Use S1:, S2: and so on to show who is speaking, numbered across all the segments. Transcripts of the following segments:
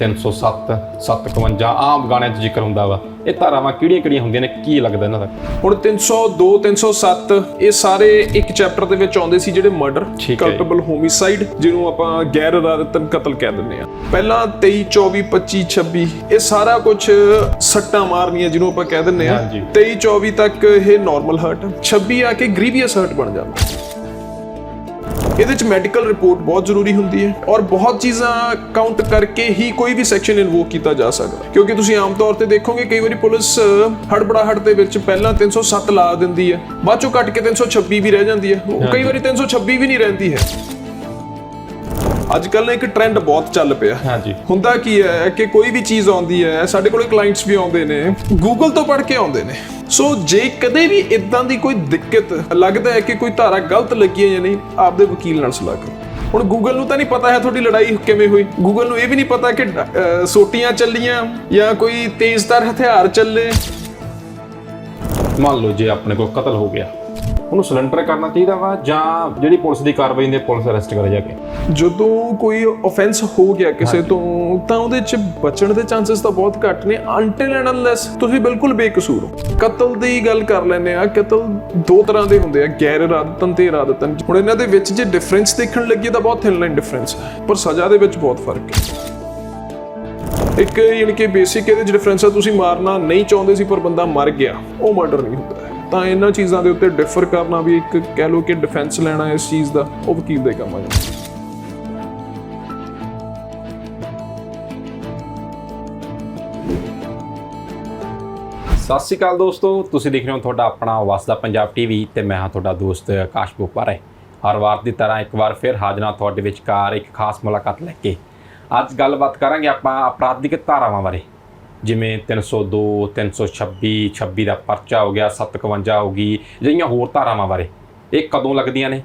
S1: 307 751 ਆਮ ਗਾਣਿਆਂ 'ਚ ਜ਼ਿਕਰ ਹੁੰਦਾ ਵਾ। ਇਹ ਧਾਰਾਵਾਂ ਕਿਹੜੀਆਂ ਕਿਹੜੀਆਂ ਹੁੰਦੀਆਂ ਨੇ? ਕੀ ਲੱਗਦਾ ਇਹਨਾਂ ਦਾ?
S2: ਹੁਣ 302 307 ਇਹ ਸਾਰੇ ਇੱਕ ਚੈਪਟਰ ਦੇ ਵਿੱਚ ਆਉਂਦੇ ਸੀ ਜਿਹੜੇ ਮਰਡਰ
S1: ਠੀਕ ਹੈ।
S2: ਕਲਪੇਬਲ ਹੋਮਿਸਾਈਡ ਜਿਹਨੂੰ ਆਪਾਂ ਗੈਰ ਇਰਾਦਤਨ ਕਤਲ ਕਹਿ ਦਿੰਦੇ ਆ ਪਹਿਲਾਂ 23 24 25 26 ਇਹ ਸਾਰਾ ਕੁਝ ਸੱਟਾਂ ਮਾਰਨੀਆਂ ਜਿਹਨੂੰ ਆਪਾਂ ਕਹਿ ਦਿੰਦੇ ਆ
S1: ਹਾਂਜੀ।
S2: 23 24 ਤੱਕ ਇਹ ਨਾਰਮਲ ਹਰਟ 26 ਆ ਕੇ ਗ੍ਰੀਵੀਅਸ ਹਰਟ ਬਣ ਜਾਂਦਾ। ਇਹਦੇ ਚ ਮੈਡੀਕਲ ਰਿਪੋਰਟ ਬਹੁਤ ਜ਼ਰੂਰੀ ਹੁੰਦੀ ਹੈ ਔਰ ਬਹੁਤ ਚੀਜ਼ਾਂ ਕਾਊਂਟ ਕਰਕੇ ਹੀ ਕੋਈ ਵੀ ਸੈਕਸ਼ਨ ਇਨਵੋਕ ਕੀਤਾ ਜਾ ਸਕਦਾ ਕਿਉਂਕਿ ਤੁਸੀਂ ਆਮ ਤੌਰ ਤੇ ਦੇਖੋਗੇ ਕਈ ਵਾਰੀ ਪੁਲਿਸ ਹੜਬੜਾਹਟ ਦੇ ਵਿੱਚ ਪਹਿਲਾਂ 307 ਲਾ ਦਿੰਦੀ ਹੈ ਬਾਅਦ ਚੋਂ ਕੱਟ ਕੇ 326 ਵੀ ਰਹਿ ਜਾਂਦੀ ਹੈ। ਕਈ ਵਾਰੀ 326 ਵੀ ਨਹੀਂ ਰਹਿੰਦੀ ਹੈ। ਅੱਜ ਕੱਲ੍ਹ ਨਾ ਇੱਕ ਟ੍ਰੈਂਡ ਬਹੁਤ ਚੱਲ ਪਿਆ।
S1: ਹਾਂਜੀ।
S2: ਹੁੰਦਾ ਕੀ ਹੈ ਕਿ ਕੋਈ ਵੀ ਚੀਜ਼ ਆਉਂਦੀ ਹੈ ਸਾਡੇ ਕੋਲੇ ਕਲਾਇੰਟਸ ਵੀ ਆਉਂਦੇ ਨੇ ਗੂਗਲ ਤੋਂ ਪੜ੍ਹ ਕੇ ਆਉਂਦੇ ਨੇ। ਸੋ ਜੇ ਕਦੇ ਵੀ ਇਦਾਂ ਦੀ ਕੋਈ ਦਿੱਕਤ ਲੱਗਦਾ ਹੈ ਕਿ ਕੋਈ ਧਾਰਾ ਗਲਤ ਲੱਗੀ ਹੈ ਜਾਂ ਨਹੀਂ ਆਪਦੇ ਵਕੀਲ ਨਾਲ ਸਲਾਹ ਕਰੋ। ਹੁਣ ਗੂਗਲ ਨੂੰ ਤਾਂ ਨਹੀਂ ਪਤਾ ਹੈ ਤੁਹਾਡੀ ਲੜਾਈ ਕਿਵੇਂ ਹੋਈ। ਗੂਗਲ ਨੂੰ ਇਹ ਵੀ ਨਹੀਂ ਪਤਾ ਕਿ ਸੋਟੀਆਂ ਚੱਲੀਆਂ ਜਾਂ ਕੋਈ ਤੇਜ਼ਧਾਰ ਹਥਿਆਰ ਚੱਲੇ।
S1: ਮੰਨ ਲਓ ਜੇ ਆਪਣੇ ਕੋਲ ਕਤਲ ਹੋ ਗਿਆ। ਉਹਨੂੰ ਸਿਲੰਡਰ ਕਰਨਾ ਚਾਹੀਦਾ ਵਾ ਜਾਂ ਜਿਹੜੀ ਪੁਲਿਸ ਦੀ ਕਾਰਵਾਈ ਹੈ ਪੁਲਿਸ ਅਰੈਸਟ ਕਰੇ ਜਾ ਕੇ?
S2: ਜਦੋਂ ਕੋਈ ਆਫੈਂਸ ਹੋ ਗਿਆ ਕਿਸੇ ਤੋਂ ਤਾਂ ਉਹਦੇ ਚ ਬਚਣ ਦੇ ਚਾਂਸਸ ਤਾਂ ਬਹੁਤ ਘੱਟ ਨੇ ਅਨਟਿਲ ਐਂਡ ਅਨਲੈਸ ਤੁਸੀਂ ਬਿਲਕੁਲ ਬੇਕਸੂਰ ਹੋ। ਕਤਲ ਦੀ ਗੱਲ ਕਰ ਲੈਂਦੇ ਆ ਕਤਲ ਦੋ ਤਰ੍ਹਾਂ ਦੇ ਹੁੰਦੇ ਆ ਗੈਰ ਇਰਾਦਤਨ ਤੇ ਇਰਾਦਤਨ। ਹੁਣ ਇਹਨਾਂ ਦੇ ਵਿੱਚ ਜੇ ਡਿਫਰੈਂਸ ਦੇਖਣ ਲੱਗੇ ਤਾਂ ਬਹੁਤ ਥਿਨ ਲਾਈਨ ਡਿਫਰੈਂਸ ਹੈ ਪਰ ਸਜ਼ਾ ਦੇ ਵਿੱਚ ਬਹੁਤ ਫ਼ਰਕ ਹੈ। ਇੱਕ ਯਾਨੀ ਕਿ ਬੇਸਿਕ ਇਹਦੇ ਚ ਡਿਫਰੈਂਸ ਤੁਸੀਂ ਮਾਰਨਾ ਨਹੀਂ ਚਾਹੁੰਦੇ ਸੀ ਪਰ ਬੰਦਾ ਮਰ ਗਿਆ ਉਹ ਮਰਡਰ ਨਹੀਂ ਹੁੰਦਾ। ਤਾਂ ਇਹਨਾਂ ਚੀਜ਼ਾਂ ਦੇ ਉੱਤੇ ਡਿਫਰ ਕਰਨਾ ਵੀ ਇੱਕ ਕਹਿ ਲਓ ਕਿ ਡਿਫੈਂਸ ਲੈਣਾ ਇਸ ਚੀਜ਼ ਦਾ, ਉਹ ਵਕੀਲ ਦੇ ਕੰਮ ਆ ਜਾਂਦਾ।
S1: ਸਤਿ ਸ਼੍ਰੀ ਅਕਾਲ ਦੋਸਤੋ, ਤੁਸੀਂ ਦੇਖ ਰਹੇ ਹੋ ਤੁਹਾਡਾ ਆਪਣਾ ਵਸਦਾ ਪੰਜਾਬ ਟੀਵੀ ਤੇ ਮੈਂ ਹਾਂ ਤੁਹਾਡਾ ਦੋਸਤ ਆਕਾਸ਼ ਬੋਪਾਰੇ ਹਰ ਵਾਰ ਦੀ ਤਰ੍ਹਾਂ ਇੱਕ ਵਾਰ ਫਿਰ ਹਾਜ਼ਰਾਂ ਤੁਹਾਡੇ ਵਿਚਕਾਰ ਇੱਕ ਖਾਸ ਮੁਲਾਕਾਤ ਲੈ ਕੇ। ਅੱਜ ਗੱਲਬਾਤ ਕਰਾਂਗੇ ਆਪਾਂ ਅਪਰਾਧਿਕ ਧਾਰਾਵਾਂ ਬਾਰੇ। ਜਿਵੇਂ 302 326 26 ਦਾ ਪਰਚਾ ਹੋ ਗਿਆ 751 ਹੋ ਗਈ ਜਿਹੜੀਆਂ ਹੋਰ ਧਾਰਾਵਾਂ ਬਾਰੇ। ਇਹ ਕਦੋਂ ਲੱਗਦੀਆਂ ਨੇ?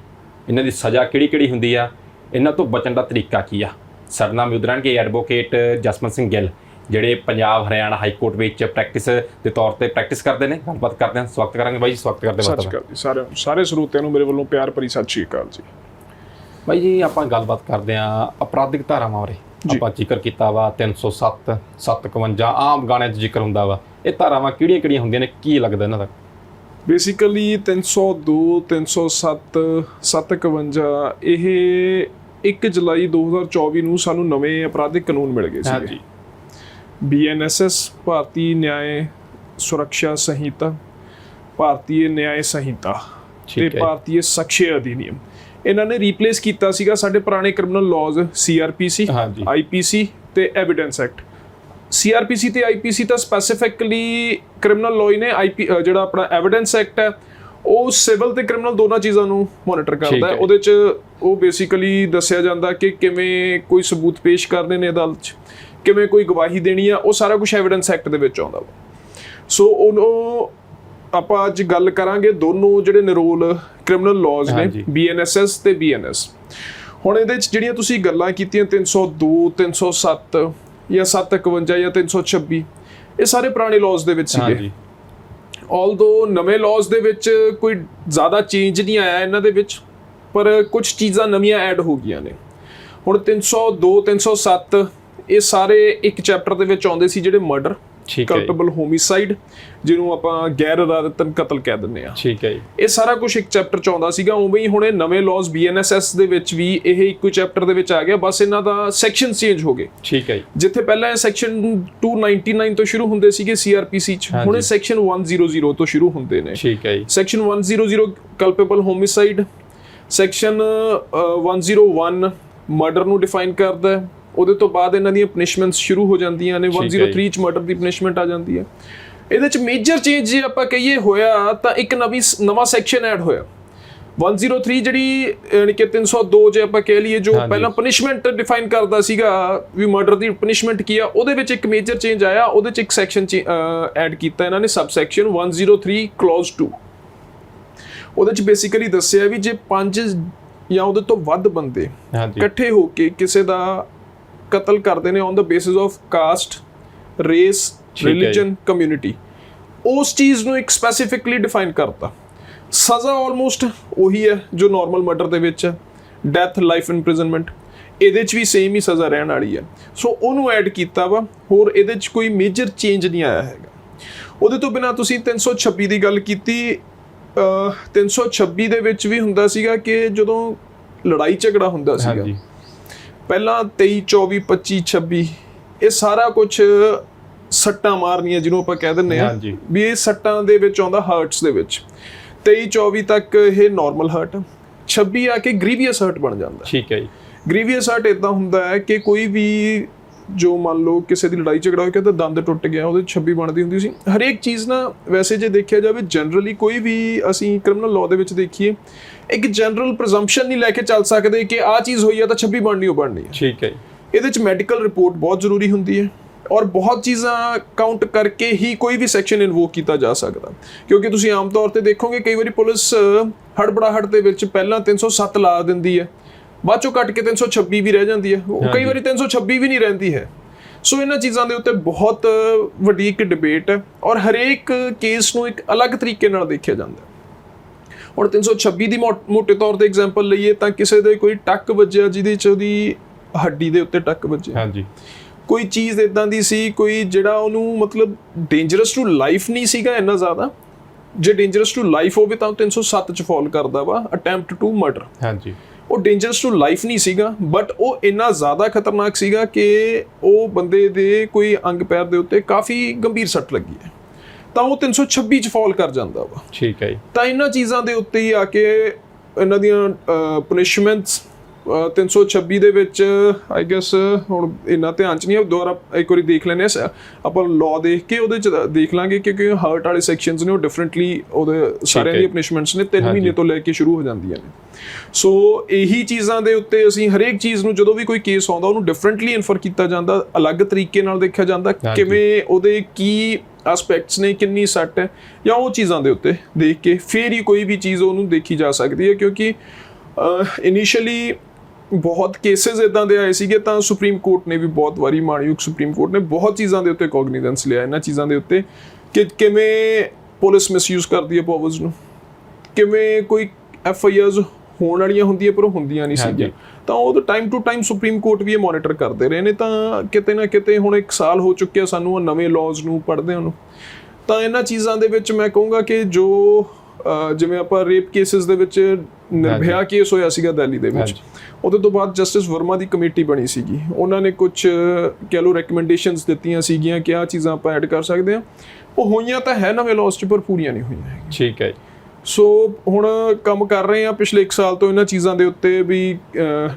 S1: ਇਹਨਾਂ ਦੀ ਸਜ਼ਾ ਕਿਹੜੀ ਕਿਹੜੀ ਹੁੰਦੀ ਆ? ਇਹਨਾਂ ਤੋਂ ਬਚਣ ਦਾ ਤਰੀਕਾ ਕੀ ਆ? ਨਾਲ ਮੌਜੂਦ ਰਹਿਣਗੇ ਐਡਵੋਕੇਟ ਜਸਮਨ ਸਿੰਘ ਗਿੱਲ ਜਿਹੜੇ ਪੰਜਾਬ ਹਰਿਆਣਾ ਹਾਈ ਕੋਰਟ ਵਿੱਚ ਪ੍ਰੈਕਟਿਸ ਦੇ ਤੌਰ ਤੇ ਪ੍ਰੈਕਟਿਸ ਕਰਦੇ ਨੇ। ਗੱਲਬਾਤ ਕਰਦੇ ਹਾਂ। ਸਵਾਗਤ ਕਰਾਂਗੇ ਬਾਈ ਜੀ ਸਵਾਗਤ ਕਰਦੇ ਬਾਤ
S2: ਸ਼੍ਰੀ ਸਾਰੇ ਸਾਰੇ ਸਰੋਤਿਆਂ ਨੂੰ ਮੇਰੇ ਵੱਲੋਂ ਪਿਆਰ ਭਰੀ ਸਤਿ ਸ਼੍ਰੀ ਅਕਾਲ ਜੀ।
S1: ਬਾਈ ਜੀ ਆਪਾਂ ਗੱਲਬਾਤ ਕਰਦੇ ਹਾਂ ਅਪਰਾਧਿਕ ਧਾਰਾਵਾਂ ਬਾਰੇ। ਆਪਾਂ ਜ਼ਿਕਰ ਕੀਤਾ ਵਾ 307 751 ਆਮ ਗਾਣਿਆਂ 'ਚ ਜ਼ਿਕਰ ਹੁੰਦਾ ਵਾ। ਇਹ ਧਾਰਾਵਾਂ ਕਿਹੜੀਆਂ ਕਿਹੜੀਆਂ ਹੁੰਦੀਆਂ ਨੇ? ਕੀ ਲੱਗਦਾ ਇਹਨਾਂ ਦਾ?
S2: ਬੇਸਿਕਲੀ 302 307 751 ਇਹ 1 ਜੁਲਾਈ 2024 ਨੂੰ ਸਾਨੂੰ ਨਵੇਂ ਅਪਰਾਧਿਕ ਕਾਨੂੰਨ ਮਿਲ ਗਏ ਸੀ ਬੀਐਨਐਸਐਸ ਭਾਰਤੀ ਨਿਆਂ ਸੁਰੱਖਿਆ ਸੰਹਿਤਾ ਭਾਰਤੀ ਨਿਆਂ ਸੰਹਿਤਾ ਤੇ ਭਾਰਤੀ ਸਖਸ਼ੇ ਅਧਿਨਿਯਮ। ਇਹਨਾਂ ਨੇ ਰੀਪਲੇਸ ਕੀਤਾ ਸੀਗਾ ਸਾਡੇ ਪੁਰਾਣੇ ਕ੍ਰਿਮੀਨਲ ਲਾਜ਼ ਸੀਆਰਪੀਸੀ। ਆਈਪੀਸੀ ਤੇ ਐਵੀਡੈਂਸ ਐਕਟ ਸੀਆਰਪੀਸੀ ਤੇ ਆਈਪੀਸੀ ਤਾਂ ਸਪੈਸੀਫਿਕਲੀ ਕ੍ਰਿਮੀਨਲ ਲਾਅ ਨੇ ਆਈਪੀ ਜਿਹੜਾ ਆਪਣਾ ਐਵੀਡੈਂਸ ਐਕਟ ਹੈ ਉਹ ਸਿਵਲ ਤੇ ਕ੍ਰਿਮੀਨਲ ਦੋਨਾਂ ਚੀਜ਼ਾਂ ਨੂੰ ਮੋਨੀਟਰ ਕਰਦਾ
S1: ਹੈ।
S2: ਉਹਦੇ ਚ ਉਹ ਬੇਸਿਕਲੀ ਦੱਸਿਆ ਜਾਂਦਾ ਕਿ ਕਿਵੇਂ ਕੋਈ ਸਬੂਤ ਪੇਸ਼ ਕਰਨੇ ਨੇ ਅਦਾਲਤ ਚ ਕਿਵੇਂ ਕੋਈ ਗਵਾਹੀ ਦੇਣੀ ਆ ਉਹ ਸਾਰਾ ਕੁਝ ਐਵੀਡੈਂਸ ਐਕਟ ਦੇ ਵਿੱਚ ਆਉਂਦਾ ਵਾ ਸੋ ਉਹਨੂੰ ਆਪਾਂ ਅੱਜ ਗੱਲ ਕਰਾਂਗੇ ਦੋਨੋਂ ਜਿਹੜੇ ਨੇ ਰੋਲ ਕ੍ਰਿਮੀਨਲ ਲਾਜ਼ ਨੇ। ਬੀਐਨਐਸਐਸ ਤੇ ਬੀਐਨਐਸ ਹੁਣ ਇਹਦੇ ਵਿੱਚ ਜਿਹੜੀਆਂ ਤੁਸੀਂ ਗੱਲਾਂ ਕੀਤੀਆਂ 302 307 ਜਾਂ 751 ਜਾਂ 326 ਇਹ ਸਾਰੇ ਪੁਰਾਣੇ ਲਾਜ਼ ਦੇ ਵਿੱਚ ਸੀਗੇ
S1: ਹਾਂਜੀ
S2: ਆਲਦੋ ਨਵੇਂ ਲਾਜ਼ ਦੇ ਵਿੱਚ ਕੋਈ ਜ਼ਿਆਦਾ ਚੇਂਜ ਨਹੀਂ ਆਇਆ ਇਹਨਾਂ ਦੇ ਵਿੱਚ ਪਰ ਕੁਝ ਚੀਜ਼ਾਂ ਨਵੀਆਂ ਐਡ ਹੋ ਗਈਆਂ ਨੇ ਹੁਣ 302 307 ਇਹ ਸਾਰੇ ਇੱਕ ਚੈਪਟਰ ਦੇ ਵਿੱਚ ਆਉਂਦੇ ਸੀ ਜਿਹੜੇ ਮਰਡਰ। ਕਲਪੇਬਲ ਹੋਮਿਸਾਈਡ ਜਿਹਨੂੰ ਆਪਾਂ ਗੈਰ ਇਰਾਦਤਨ ਕਤਲ ਕਹਿ ਦਿੰਦੇ ਆ
S1: ਠੀਕ ਹੈ ਜੀ।
S2: ਇਹ ਸਾਰਾ ਕੁਝ ਇੱਕ ਚੈਪਟਰ ਚ ਆਉਂਦਾ ਸੀਗਾ ਉਵੇਂ ਹੀ ਹੁਣ ਇਹ ਨਵੇਂ ਲਾਜ਼ ਬੀਐਨਐਸਐਸ ਦੇ ਵਿੱਚ ਵੀ ਇਹ ਇੱਕੋ ਚੈਪਟਰ ਦੇ ਵਿੱਚ ਆ ਗਿਆ ਬਸ ਇਹਨਾਂ ਦਾ ਸੈਕਸ਼ਨ ਚੇਂਜ ਹੋ ਗਏ।
S1: ਠੀਕ ਹੈ ਜੀ।
S2: ਜਿੱਥੇ ਪਹਿਲਾਂ ਇਹ ਸੈਕਸ਼ਨ 299 ਤੋਂ ਸ਼ੁਰੂ ਹੁੰਦੇ ਸੀਗੇ ਸੀਆਰਪੀਸੀ ਚ ਹੁਣ ਇਹ ਸੈਕਸ਼ਨ 100 ਤੋਂ ਸ਼ੁਰੂ ਹੁੰਦੇ ਨੇ।
S1: ਠੀਕ ਹੈ ਜੀ।
S2: Section 100 culpable homicide section 101 murder ਨੂੰ ਡਿਫਾਈਨ ਕਰਦਾ ਹੈ। ਉਹਦੇ ਤੋਂ ਬਾਅਦ ਇਹਨਾਂ ਦੀਆਂ ਪਨਿਸ਼ਮੈਂਟਸ ਸ਼ੁਰੂ ਹੋ ਜਾਂਦੀਆਂ ਨੇ
S1: ਠੀਕ ਹੈ
S2: 103 ਚ ਮਰਡਰ ਦੀ ਪਨਿਸ਼ਮੈਂਟ ਆ ਜਾਂਦੀ ਹੈ। ਇਹਦੇ ਚ ਮੇਜਰ ਚੇਂਜ ਜੇ ਆਪਾਂ ਕਹੀਏ ਹੋਇਆ ਤਾਂ ਇੱਕ ਨਵੀਂ ਨਵਾਂ ਸੈਕਸ਼ਨ ਐਡ ਹੋਇਆ। 103 ਜਿਹੜੀ ਯਾਨੀ ਕਿ 302 ਜੇ ਆਪਾਂ ਕਹਿ ਲਈਏ ਜੋ। ਪਹਿਲਾਂ ਪਨਿਸ਼ਮੈਂਟ ਡਿਫਾਈਨ ਕਰਦਾ ਸੀਗਾ ਵੀ ਮਰਡਰ ਦੀ ਪਨਿਸ਼ਮੈਂਟ ਕੀ ਆ ਉਹਦੇ ਵਿੱਚ ਇੱਕ ਮੇਜਰ ਚੇਂਜ ਆਇਆ ਉਹਦੇ ਚ ਇੱਕ ਸੈਕਸ਼ਨ ਐਡ ਕੀਤਾ ਇਹਨਾਂ ਨੇ ਸਬ ਸੈਕਸ਼ਨ 103 ਕਲੌਜ਼ 2 ਉਹਦੇ ਚ ਬੇਸਿਕਲੀ ਦੱਸਿਆ ਵੀ ਜੇ ਪੰਜ ਜਾਂ ਉਹਦੇ ਤੋਂ ਵੱਧ ਬੰਦੇ ਇਕੱਠੇ ਹੋ ਕੇ ਕਿਸੇ ਦਾ ਕਤਲ ਕਰਦੇ ਨੇ on the basis of caste race. Religion community ਉਸ ਚੀਜ਼ ਨੂੰ ਇੱਕ ਸਪੈਸੀਫਿਕਲੀ ਡਿਫਾਈਨ ਕਰਤਾ। ਸਜ਼ਾ ਆਲਮੋਸਟ ਉਹੀ ਹੈ ਜੋ ਨਾਰਮਲ ਮਰਡਰ ਦੇ ਵਿੱਚ ਹੈ। ਡੈਥ ਲਾਈਫ ਇੰਪ੍ਰਿਜ਼ਨਮੈਂਟ ਇਹਦੇ 'ਚ ਵੀ ਸੇਮ ਹੀ ਸਜ਼ਾ ਰਹਿਣ ਵਾਲੀ ਹੈ। ਸੋ ਉਹਨੂੰ ਐਡ ਕੀਤਾ ਵਾ। ਹੋਰ ਇਹਦੇ 'ਚ ਕੋਈ ਮੇਜਰ ਚੇਂਜ ਨਹੀਂ ਆਇਆ ਹੈਗਾ। ਉਹਦੇ ਤੋਂ ਬਿਨਾ ਤੁਸੀਂ 326 ਦੀ ਗੱਲ ਕੀਤੀ। ਅਹ 326 ਦੇ ਵਿੱਚ ਵੀ ਹੁੰਦਾ ਸੀਗਾ ਕਿ ਜਦੋਂ ਲੜਾਈ ਝਗੜਾ ਹੁੰਦਾ ਸੀਗਾ।
S1: ਹਾਂਜੀ।
S2: ਪਹਿਲਾਂ 23 24 25 26 ਇਹ ਸਾਰਾ ਕੁਝ ਸੱਟਾਂ ਮਾਰਨੀਆਂ ਜਿਹਨੂੰ ਆਪਾਂ ਕਹਿ ਦਿੰਦੇ ਆ। ਵੀ ਇਹ ਸੱਟਾਂ ਦੇ ਵਿੱਚ ਆਉਂਦਾ ਹਰਟਸ ਦੇ ਵਿੱਚ। 23 24 ਤੱਕ ਇਹ ਨਾਰਮਲ ਹਰਟ 26 ਆ ਕੇ ਗ੍ਰੀਵੀਅਸ ਹਰਟ ਬਣ ਜਾਂਦਾ।
S1: ਠੀਕ ਹੈ ਜੀ।
S2: ਗ੍ਰੀਵੀਅਸ ਹਰਟ ਇਦਾਂ ਹੁੰਦਾ ਹੈ ਕਿ ਕੋਈ ਵੀ ਜੋ ਮੰਨ ਲਓ ਕਿਸੇ ਦੀ ਲੜਾਈ ਝਗੜਾ ਹੋ ਗਿਆ ਤਾਂ ਦੰਦ ਟੁੱਟ ਗਿਆ ਉਹਦੇ 'ਚ 26 ਬਣਦੀ ਹੁੰਦੀ ਸੀ। ਹਰੇਕ ਚੀਜ਼ ਨਾ ਵੈਸੇ ਜੇ ਦੇਖਿਆ ਜਾਵੇ ਜਨਰਲੀ ਕੋਈ ਵੀ ਅਸੀਂ ਕ੍ਰਿਮੀਨਲ ਲਾਅ ਦੇ ਵਿੱਚ ਦੇਖੀਏ ਇੱਕ ਜਨਰਲ ਪ੍ਰੈਜ਼ੰਪਸ਼ਨ ਨਹੀਂ ਲੈ ਕੇ ਚੱਲ ਸਕਦੇ ਕਿ ਆਹ ਚੀਜ਼ ਹੋਈ ਆ ਤਾਂ 26 ਬਣਨੀ ਹੋ ਬਣਨੀ ਹੈ
S1: ਠੀਕ ਹੈ
S2: ਇਹਦੇ ਚ ਮੈਡੀਕਲ ਰਿਪੋਰਟ ਬਹੁਤ ਜ਼ਰੂਰੀ ਹੁੰਦੀ ਹੈ ਔਰ ਬਹੁਤ ਚੀਜ਼ਾਂ ਕਾਊਂਟ ਕਰਕੇ ਹੀ ਕੋਈ ਵੀ ਸੈਕਸ਼ਨ ਇਨਵੋਕ ਕੀਤਾ ਜਾ ਸਕਦਾ। ਕਿਉਂਕਿ ਤੁਸੀਂ ਆਮ ਤੌਰ ਤੇ ਦੇਖੋਗੇ ਕਈ ਵਾਰੀ ਪੁਲਿਸ ਹੜਬੜਾਹਟ ਦੇ ਵਿੱਚ ਪਹਿਲਾਂ 307 ਲਾ ਦਿੰਦੀ ਹੈ। ਬਾਅਦ ਚੋਂ ਕੱਟ ਕੇ 326 ਵੀ ਰਹਿ ਜਾਂਦੀ ਹੈ। ਉਹ ਕਈ ਵਾਰੀ 326 ਵੀ ਨਹੀਂ ਰਹਿੰਦੀ ਹੈ। ਸੋ ਇਹਨਾਂ ਚੀਜ਼ਾਂ ਦੇ ਉੱਤੇ ਬਹੁਤ ਵੱਡੀ ਇੱਕ ਡਿਬੇਟ ਹੈ ਔਰ ਹਰੇਕ ਕੇਸ ਨੂੰ ਇੱਕ ਅਲੱਗ ਤਰੀਕੇ ਨਾਲ ਦੇਖਿਆ ਜਾਂਦਾ ਹੈ। ਹੁਣ 326 ਦੀ ਮੋਟੇ ਤੌਰ ਤੇ ਐਗਜ਼ਾਮਪਲ ਲਈਏ ਤਾਂ ਕਿਸੇ ਦੇ ਕੋਈ ਟੱਕ ਵੱਜਿਆ ਜਿਹਦੇ ਚ ਉਹਦੀ ਹੱਡੀ ਦੇ ਉੱਤੇ ਟੱਕ ਵੱਜਿਆ।
S1: ਹਾਂਜੀ।
S2: ਕੋਈ ਚੀਜ਼ ਇਦਾਂ ਦੀ ਸੀ ਕੋਈ ਜਿਹੜਾ ਉਹਨੂੰ ਮਤਲਬ ਡੇਂਜਰਸ ਟੂ ਲਾਈਫ ਨਹੀਂ ਸੀਗਾ ਇੰਨਾ ਜ਼ਿਆਦਾ। ਜੇ ਡੇਂਜਰਸ ਟੂ ਲਾਈਫ ਹੋਵੇ ਤਾਂ ਉਹ 307 ਚ ਫਾਲ ਕਰਦਾ ਵਾ ਅਟੈਂਪਟ ਟੂ ਮਰਡਰ
S1: ਹਾਂਜੀ।
S2: ਉਹ ਡੇਂਜਰਸ ਟੂ ਲਾਈਫ ਨਹੀਂ ਸੀਗਾ ਬਟ ਉਹ ਇੰਨਾ ਜ਼ਿਆਦਾ ਖਤਰਨਾਕ ਸੀਗਾ ਕਿ ਉਹ ਬੰਦੇ ਦੇ ਕੋਈ ਅੰਗ ਪੈਰ ਦੇ ਉੱਤੇ ਕਾਫੀ ਗੰਭੀਰ ਸੱਟ ਲੱਗੀ ਹੈ। ਤਾਂ ਉਹ 326 ਚ ਫਾਲ ਕਰ ਜਾਂਦਾ ਵਾ।
S1: ਠੀਕ ਹੈ ਜੀ।
S2: ਤਾਂ ਇਹਨਾਂ ਚੀਜ਼ਾਂ ਦੇ ਉੱਤੇ ਹੀ ਆ ਕੇ ਇਹਨਾਂ ਦੀਆਂ ਪਨਿਸ਼ਮੈਂਟਸ 326 ਦੇ ਵਿੱਚ ਆਈ ਗੈਸ ਹੁਣ ਇੰਨਾ ਧਿਆਨ ਚ ਨਹੀਂ ਆ ਦੁਬਾਰਾ ਇੱਕ ਵਾਰੀ ਦੇਖ ਲੈਨੇ ਆ ਆਪਾਂ ਲਾਅ ਦੇਖ ਕੇ ਉਹਦੇ ਚ ਦੇਖ ਲਾਂਗੇ ਕਿਉਂਕਿ ਹਰਟ ਵਾਲੇ ਸੈਕਸ਼ਨਸ ਨੇ ਉਹ ਡਿਫਰੈਂਟਲੀ ਉਹਦੇ ਸਾਰਿਆਂ
S1: ਹੈ।
S2: ਦੀਆਂ ਪਨਿਸ਼ਮੈਂਟਸ ਨੇ 3
S1: ਹਾਂਜੀ।
S2: ਮਹੀਨੇ ਤੋਂ ਲੈ ਕੇ ਸ਼ੁਰੂ ਹੋ ਜਾਂਦੀਆਂ ਨੇ ਸੋ ਇਹੀ ਚੀਜ਼ਾਂ ਦੇ ਉੱਤੇ ਅਸੀਂ ਹਰੇਕ ਚੀਜ਼ ਨੂੰ ਜਦੋਂ ਵੀ ਕੋਈ ਕੇਸ ਆਉਂਦਾ ਉਹਨੂੰ ਡਿਫਰੈਂਟਲੀ ਇਨਫਰ ਕੀਤਾ ਜਾਂਦਾ ਅਲੱਗ ਤਰੀਕੇ ਨਾਲ ਦੇਖਿਆ ਜਾਂਦਾ। ਕਿਵੇਂ ਉਹਦੇ ਕੀ ਐਸਪੈਕਟਸ ਨੇ ਕਿੰਨੀ ਸੱਟ ਹੈ ਜਾਂ ਉਹ ਚੀਜ਼ਾਂ ਦੇ ਉੱਤੇ ਦੇਖ ਕੇ ਫੇਰ ਹੀ ਕੋਈ ਵੀ ਚੀਜ਼ ਉਹਨੂੰ ਦੇਖੀ ਜਾ ਸਕਦੀ ਹੈ ਕਿਉਂਕਿ ਇਨੀਸ਼ੀਅਲੀ ਬਹੁਤ ਕੇਸਸ ਇਦਾਂ ਦੇ ਆਏ ਸੀਗੇ ਤਾਂ ਸੁਪਰੀਮ ਕੋਰਟ ਨੇ ਵੀ ਬਹੁਤ ਵਾਰੀ ਮਾਣਯੋਗ ਸੁਪਰੀਮ ਕੋਰਟ ਨੇ ਬਹੁਤ ਚੀਜ਼ਾਂ ਦੇ ਉੱਤੇ ਕੋਗਨੀਜ਼ੈਂਸ ਲਿਆ ਇਹਨਾਂ ਚੀਜ਼ਾਂ ਦੇ ਉੱਤੇ। ਕਿ ਕਿਵੇਂ ਪੁਲਿਸ ਮਿਸਯੂਜ਼ ਕਰਦੀ ਹੈ ਪਾਵਰਸ ਨੂੰ? ਕਿਵੇਂ ਕੋਈ ਐਫ ਆਈ ਆਰਸ ਹੋਣ ਵਾਲੀਆਂ ਹੁੰਦੀਆਂ ਪਰ ਉਹ ਹੁੰਦੀਆਂ ਨਹੀਂ। ਸੀਗੀਆਂ। ਤਾਂ ਉਹ time to time Supreme Court ਵੀ ਇਹ ਮੋਨੀਟਰ ਕਰਦੇ ਰਹੇ ਨੇ ਤਾਂ ਕਿਤੇ ਨਾ ਕਿਤੇ ਹੁਣ ਇੱਕ ਸਾਲ ਹੋ ਚੁੱਕਿਆ ਸਾਨੂੰ ਉਹ ਨਵੇਂ ਲਾਜ਼ ਨੂੰ ਪੜ੍ਹਦੇ ਨੂੰ। ਤਾਂ ਇਹਨਾਂ ਚੀਜ਼ਾਂ ਦੇ ਵਿੱਚ ਮੈਂ ਕਹੂੰਗਾ ਕਿ ਜੋ ਜਿਵੇਂ ਆਪਾਂ ਰੇਪ ਕੇਸਿਸ ਦੇ ਵਿੱਚ ਨਿਰਭਇਆ ਕੇਸ ਹੋਇਆ ਸੀਗਾ ਦਿੱਲੀ ਦੇ ਵਿੱਚ। ਉਹਦੇ ਤੋਂ ਬਾਅਦ ਜਸਟਿਸ ਵਰਮਾ ਦੀ ਕਮੇਟੀ ਬਣੀ ਸੀਗੀ। ਉਹਨਾਂ ਨੇ ਕੁਝ ਕਹਿ ਲਓ ਰეკਮੈਂਡੇਸ਼ਨਸ ਦਿੱਤੀਆਂ ਸੀਗੀਆਂ ਕਿ ਆਹ ਚੀਜ਼ਾਂ ਆਪਾਂ ਐਡ ਕਰ ਸਕਦੇ ਹਾਂ। ਉਹ ਹੋਈਆਂ ਤਾਂ ਹੈ ਨਵੇਂ 'ਚ ਪਰ ਪੂਰੀਆਂ ਨਹੀਂ ਹੋਈਆਂ
S1: ਠੀਕ ਹੈ
S2: ਸੋ ਹੁਣ ਕੰਮ ਕਰ ਰਹੇ ਆ ਪਿਛਲੇ 1 ਸਾਲ ਤੋਂ ਇਹਨਾਂ ਚੀਜ਼ਾਂ ਦੇ ਉੱਤੇ ਵੀ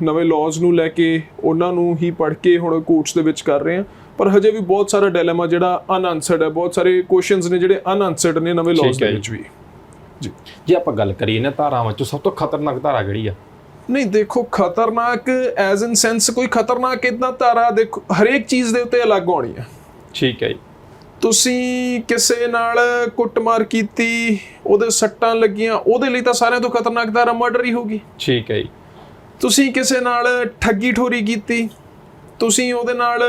S2: ਨਵੇਂ ਲਾਜ਼ ਨੂੰ ਲੈ ਕੇ ਉਹਨਾਂ ਨੂੰ ਹੀ ਪੜ੍ਹ ਕੇ ਹੁਣ ਕੋਰਟਸ ਦੇ ਵਿੱਚ ਕਰ ਰਹੇ ਆ ਪਰ ਹਜੇ ਵੀ ਬਹੁਤ ਸਾਰਾ ਡਾਇਲੇਮਾ ਜਿਹੜਾ ਅਨਆਨਸਰਡ ਹੈ ਬਹੁਤ ਸਾਰੇ ਕੁਐਸਚਨਸ ਨੇ ਜਿਹੜੇ ਅਨਆਨਸਰਡ ਨੇ ਨਵੇਂ ਲਾਜ਼ ਦੇ ਵਿੱਚ ਵੀ। ਜੀ।
S1: ਜੇ ਆਪਾਂ ਗੱਲ ਕਰੀਏ ਨਾ ਧਾਰਾਵਾਂ ਚੋਂ ਸਭ ਤੋਂ ਖਤਰਨਾਕ ਧਾਰਾ ਕਿਹੜੀ ਆ?
S2: ਨਹੀਂ ਦੇਖੋ ਖਤਰਨਾਕ ਐਜ਼ ਇਨ ਸੈਂਸ ਕੋਈ ਖਤਰਨਾਕ ਇਦਾਂ ਧਾਰਾ ਦੇਖੋ ਹਰੇਕ ਚੀਜ਼ ਦੇ ਉੱਤੇ ਅਲੱਗ ਆਉਣੀ ਹੈ
S1: ਠੀਕ ਹੈ ਜੀ।
S2: ਤੁਸੀਂ ਕਿਸੇ ਨਾਲ ਕੁੱਟਮਾਰ ਕੀਤੀ ਉਹਦੇ ਸੱਟਾਂ ਲੱਗੀਆਂ ਉਹਦੇ ਲਈ ਤਾਂ ਸਾਰਿਆਂ ਤੋਂ ਖਤਰਨਾਕ ਧਾਰਾ ਮਰਡਰ ਹੀ ਹੋਗੀ
S1: ਠੀਕ ਹੈ ਜੀ।
S2: ਤੁਸੀਂ ਕਿਸੇ ਨਾਲ ਠੱਗੀ ਠੋਰੀ ਕੀਤੀ ਤੁਸੀਂ ਉਹਦੇ ਨਾਲ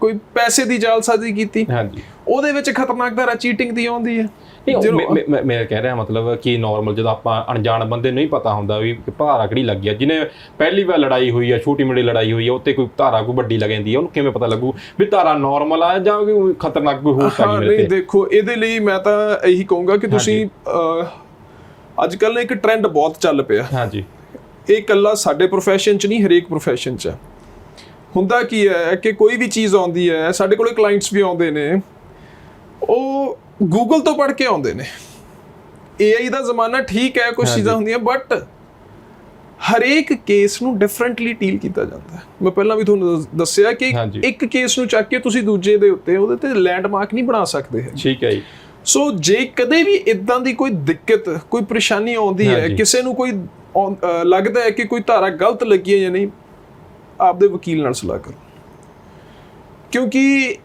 S2: ਕੋਈ ਪੈਸੇ ਦੀ ਜਾਲਸਾਜ਼ੀ ਕੀਤੀ
S1: ਹਾਂਜੀ।
S2: ਉਹਦੇ ਵਿੱਚ ਖਤਰਨਾਕ ਧਾਰਾ ਚੀਟਿੰਗ ਦੀ ਆਉਂਦੀ ਹੈ।
S1: ਨਹੀਂ ਮੈਂ- ਮੈਂ- ਕਹਿ ਰਿਹਾ ਮਤਲਬ ਕਿ ਨਾਰਮਲ ਜਦੋਂ ਆਪਾਂ ਅਣਜਾਣ ਬੰਦੇ ਨੂੰ ਨਹੀਂ ਪਤਾ ਹੁੰਦਾ ਵੀ ਕਿ ਧਾਰਾ ਕਿਹੜੀ ਲੱਗੀ ਆ। ਜਿਹਨੇ ਪਹਿਲੀ ਵਾਰ ਲੜਾਈ ਹੋਈ ਆ ਛੋਟੀ ਮੋਟੀ ਲੜਾਈ ਹੋਈ ਆ ਉੱਤੇ ਕੋਈ ਧਾਰਾ ਕੋਈ ਵੱਡੀ ਲੱਗ ਜਾਂਦੀ ਆ ਉਹਨੂੰ ਕਿਵੇਂ ਪਤਾ ਲੱਗੂ ਵੀ ਧਾਰਾ ਨਾਰਮਲ ਆ ਜਾਂ ਕੋਈ ਖਤਰਨਾਕ ਕੋਈ
S2: ਹਾਂ
S1: ਮੇਰੇ
S2: ਨਹੀਂ ਦੇਖੋ ਇਹਦੇ ਲਈ ਮੈਂ ਤਾਂ ਇਹੀ ਕਹੂੰਗਾ ਕਿ ਤੁਸੀਂ ਅੱਜ ਕੱਲ੍ਹ ਇੱਕ ਟ੍ਰੈਂਡ ਬਹੁਤ ਚੱਲ ਪਿਆ।
S1: ਹਾਂਜੀ।
S2: ਇਹ ਇਕੱਲਾ ਸਾਡੇ profession 'ਚ ਨਹੀਂ ਹਰੇਕ profession 'ਚ ਹੁੰਦਾ ਕੀ ਹੈ ਕਿ ਕੋਈ ਵੀ ਚੀਜ਼ ਆਉਂਦੀ ਹੈ ਸਾਡੇ ਕੋਲੇ ਕਲਾਇੰਟਸ ਵੀ ਆਉਂਦੇ ਨੇ ਉਹ ਗੂਗਲ ਤੋਂ ਪੜ੍ਹ ਕੇ ਆਉਂਦੇ ਨੇ AI ਦਾ ਜ਼ਮਾਨਾ ਠੀਕ ਹੈ ਕੁਝ। ਚੀਜ਼ਾਂ ਹੁੰਦੀਆਂ ਬਟ ਹਰੇਕ ਕੇਸ ਨੂੰ ਡਿਫਰੈਂਟਲੀ ਡੀਲ ਕੀਤਾ ਜਾਂਦਾ ਹੈ ਮੈਂ ਪਹਿਲਾਂ ਵੀ ਤੁਹਾਨੂੰ ਦੱਸ- ਦੱਸਿਆ ਕਿ। ਇੱਕ ਕੇਸ ਨੂੰ ਚੱਕ ਕੇ ਤੁਸੀਂ ਦੂਜੇ ਦੇ ਉੱਤੇ ਉਹਦੇ ਤੇ ਲੈਂਡਮਾਰਕ ਨਹੀਂ ਬਣਾ ਸਕਦੇ ਹੈ
S1: ਠੀਕ ਹੈ ਜੀ
S2: ਸੋ ਜੇ ਕਦੇ ਵੀ ਇਦਾਂ ਦੀ ਕੋਈ ਦਿੱਕਤ ਕੋਈ ਪਰੇਸ਼ਾਨੀ ਆਉਂਦੀ ਹੈ। ਕਿਸੇ ਨੂੰ ਕੋਈ ਲੱਗਦਾ ਹੈ ਕਿ ਕੋਈ ਧਾਰਾ ਗਲਤ ਲੱਗੀ ਹੈ ਜਾਂ ਨਹੀਂ ਆਪਦੇ ਵਕੀਲ ਨਾਲ ਸਲਾਹ ਕਰੋ ਕਿਉਂਕਿ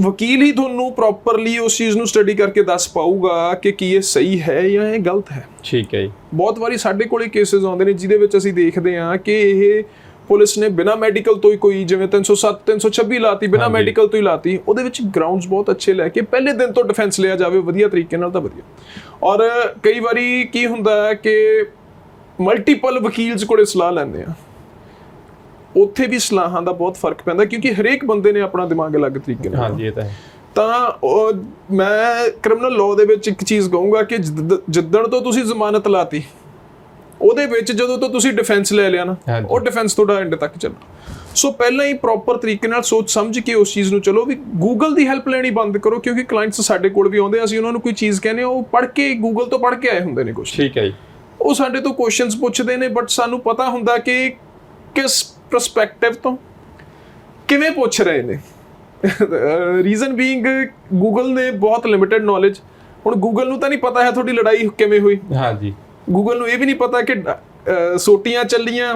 S2: ਵਕੀਲ ਹੀ ਤੁਹਾਨੂੰ ਪ੍ਰੋਪਰਲੀ ਉਸ ਚੀਜ਼ ਨੂੰ ਸਟੱਡੀ ਕਰਕੇ ਦੱਸ ਪਾਊਗਾ ਕਿ ਕੀ ਇਹ ਸਹੀ ਹੈ ਜਾਂ ਇਹ ਗਲਤ ਹੈ।
S1: ਠੀਕ ਹੈ ਜੀ।
S2: ਬਹੁਤ ਵਾਰੀ ਸਾਡੇ ਕੋਲੇ ਕੇਸਿਸ ਆਉਂਦੇ ਨੇ ਜਿਹਦੇ ਵਿੱਚ ਅਸੀਂ ਦੇਖਦੇ ਹਾਂ ਕਿ ਇਹ ਪੁਲਿਸ ਨੇ ਬਿਨਾ ਮੈਡੀਕਲ ਤੋਂ ਹੀ ਕੋਈ ਜਿਵੇਂ 307 326 ਲਾਤੀ ਬਿਨਾ। ਮੈਡੀਕਲ ਤੋਂ ਹੀ ਲਾਤੀ ਉਹਦੇ ਵਿੱਚ ਗਰਾਊਂਡਸ ਬਹੁਤ ਅੱਛੇ ਲੈ ਕੇ ਪਹਿਲੇ ਦਿਨ ਤੋਂ ਡਿਫੈਂਸ ਲਿਆ ਜਾਵੇ ਵਧੀਆ ਤਰੀਕੇ ਨਾਲ ਤਾਂ ਵਧੀਆ। ਔਰ ਕਈ ਵਾਰੀ ਕੀ ਹੁੰਦਾ ਹੈ ਕਿ ਮਲਟੀਪਲ ਵਕੀਲਸ ਕੋਲੇ ਸਲਾਹ ਲੈਂਦੇ ਆ ਉੱਥੇ ਵੀ ਸਲਾਹਾਂ ਦਾ ਬਹੁਤ ਫ਼ਰਕ ਪੈਂਦਾ ਕਿਉਂਕਿ ਹਰੇਕ ਬੰਦੇ ਨੇ ਆਪਣਾ ਦਿਮਾਗ ਅਲੱਗ ਤਰੀਕੇ ਨਾਲ
S1: ਹਾਂਜੀ ਇਹ ਤਾਂ ਹੈ।
S2: ਤਾਂ ਮੈਂ ਕ੍ਰਿਮੀਨਲ ਲਾਅ ਦੇ ਵਿੱਚ ਇੱਕ ਚੀਜ਼ ਕਹੂੰਗਾ ਕਿ ਜਿੱਦ- ਜਿੱਦਣ ਤੋਂ ਤੁਸੀਂ ਜ਼ਮਾਨਤ ਲਾਤੀ ਉਹਦੇ ਵਿੱਚ ਜਦੋਂ ਤੋਂ ਤੁਸੀਂ ਡਿਫੈਂਸ ਲੈ ਲਿਆ ਨਾ। ਉਹ ਡਿਫੈਂਸ ਤੁਹਾਡਾ ਐਂਡ ਤੱਕ ਚੱਲਣਾ ਸੋ ਪਹਿਲਾਂ ਹੀ ਪ੍ਰੋਪਰ ਤਰੀਕੇ ਨਾਲ ਸੋਚ ਸਮਝ ਕੇ ਉਸ ਚੀਜ਼ ਨੂੰ ਚਲੋ ਵੀ ਗੂਗਲ ਦੀ ਹੈਲਪ ਲੈਣੀ ਬੰਦ ਕਰੋ ਕਿਉਂਕਿ ਕਲਾਇੰਟਸ ਸਾਡੇ ਕੋਲ ਵੀ ਆਉਂਦੇ ਆ, ਅਸੀਂ ਉਹਨਾਂ ਨੂੰ ਕੋਈ ਚੀਜ਼ ਕਹਿੰਦੇ ਆ ਉਹ ਪੜ੍ਹ ਕੇ ਗੂਗਲ ਤੋਂ ਪੜ੍ਹ ਕੇ ਆਏ ਹੁੰਦੇ ਨੇ ਕੁਝ
S1: ਠੀਕ ਹੈ ਜੀ।
S2: ਉਹ ਸਾਡੇ ਤੋਂ ਕੁਐਸਚਨਸ ਪੁੱਛਦੇ ਨੇ ਬਟ ਸਾਨੂੰ ਪਤਾ ਹੁੰਦਾ ਕਿ ਕਿਸ ਪਰਸਪੈਕਟਿਵ ਤੋਂ ਕਿਵੇਂ ਪੁੱਛ ਰਹੇ ਨੇ? ਰੀਜ਼ਨ ਬੀਇੰਗ ਗੂਗਲ ਨੇ ਬਹੁਤ ਲਿਮਿਟਿਡ ਨੌਲੇਜ ਹੁਣ ਗੂਗਲ ਨੂੰ ਤਾਂ ਨਹੀਂ ਪਤਾ ਹੈ ਤੁਹਾਡੀ ਲੜਾਈ ਕਿਵੇਂ ਹੋਈ।
S1: ਹਾਂਜੀ।
S2: ਗੂਗਲ ਨੂੰ ਇਹ ਵੀ ਨਹੀਂ ਪਤਾ ਕਿ ਸੋਟੀਆਂ ਚੱਲੀਆਂ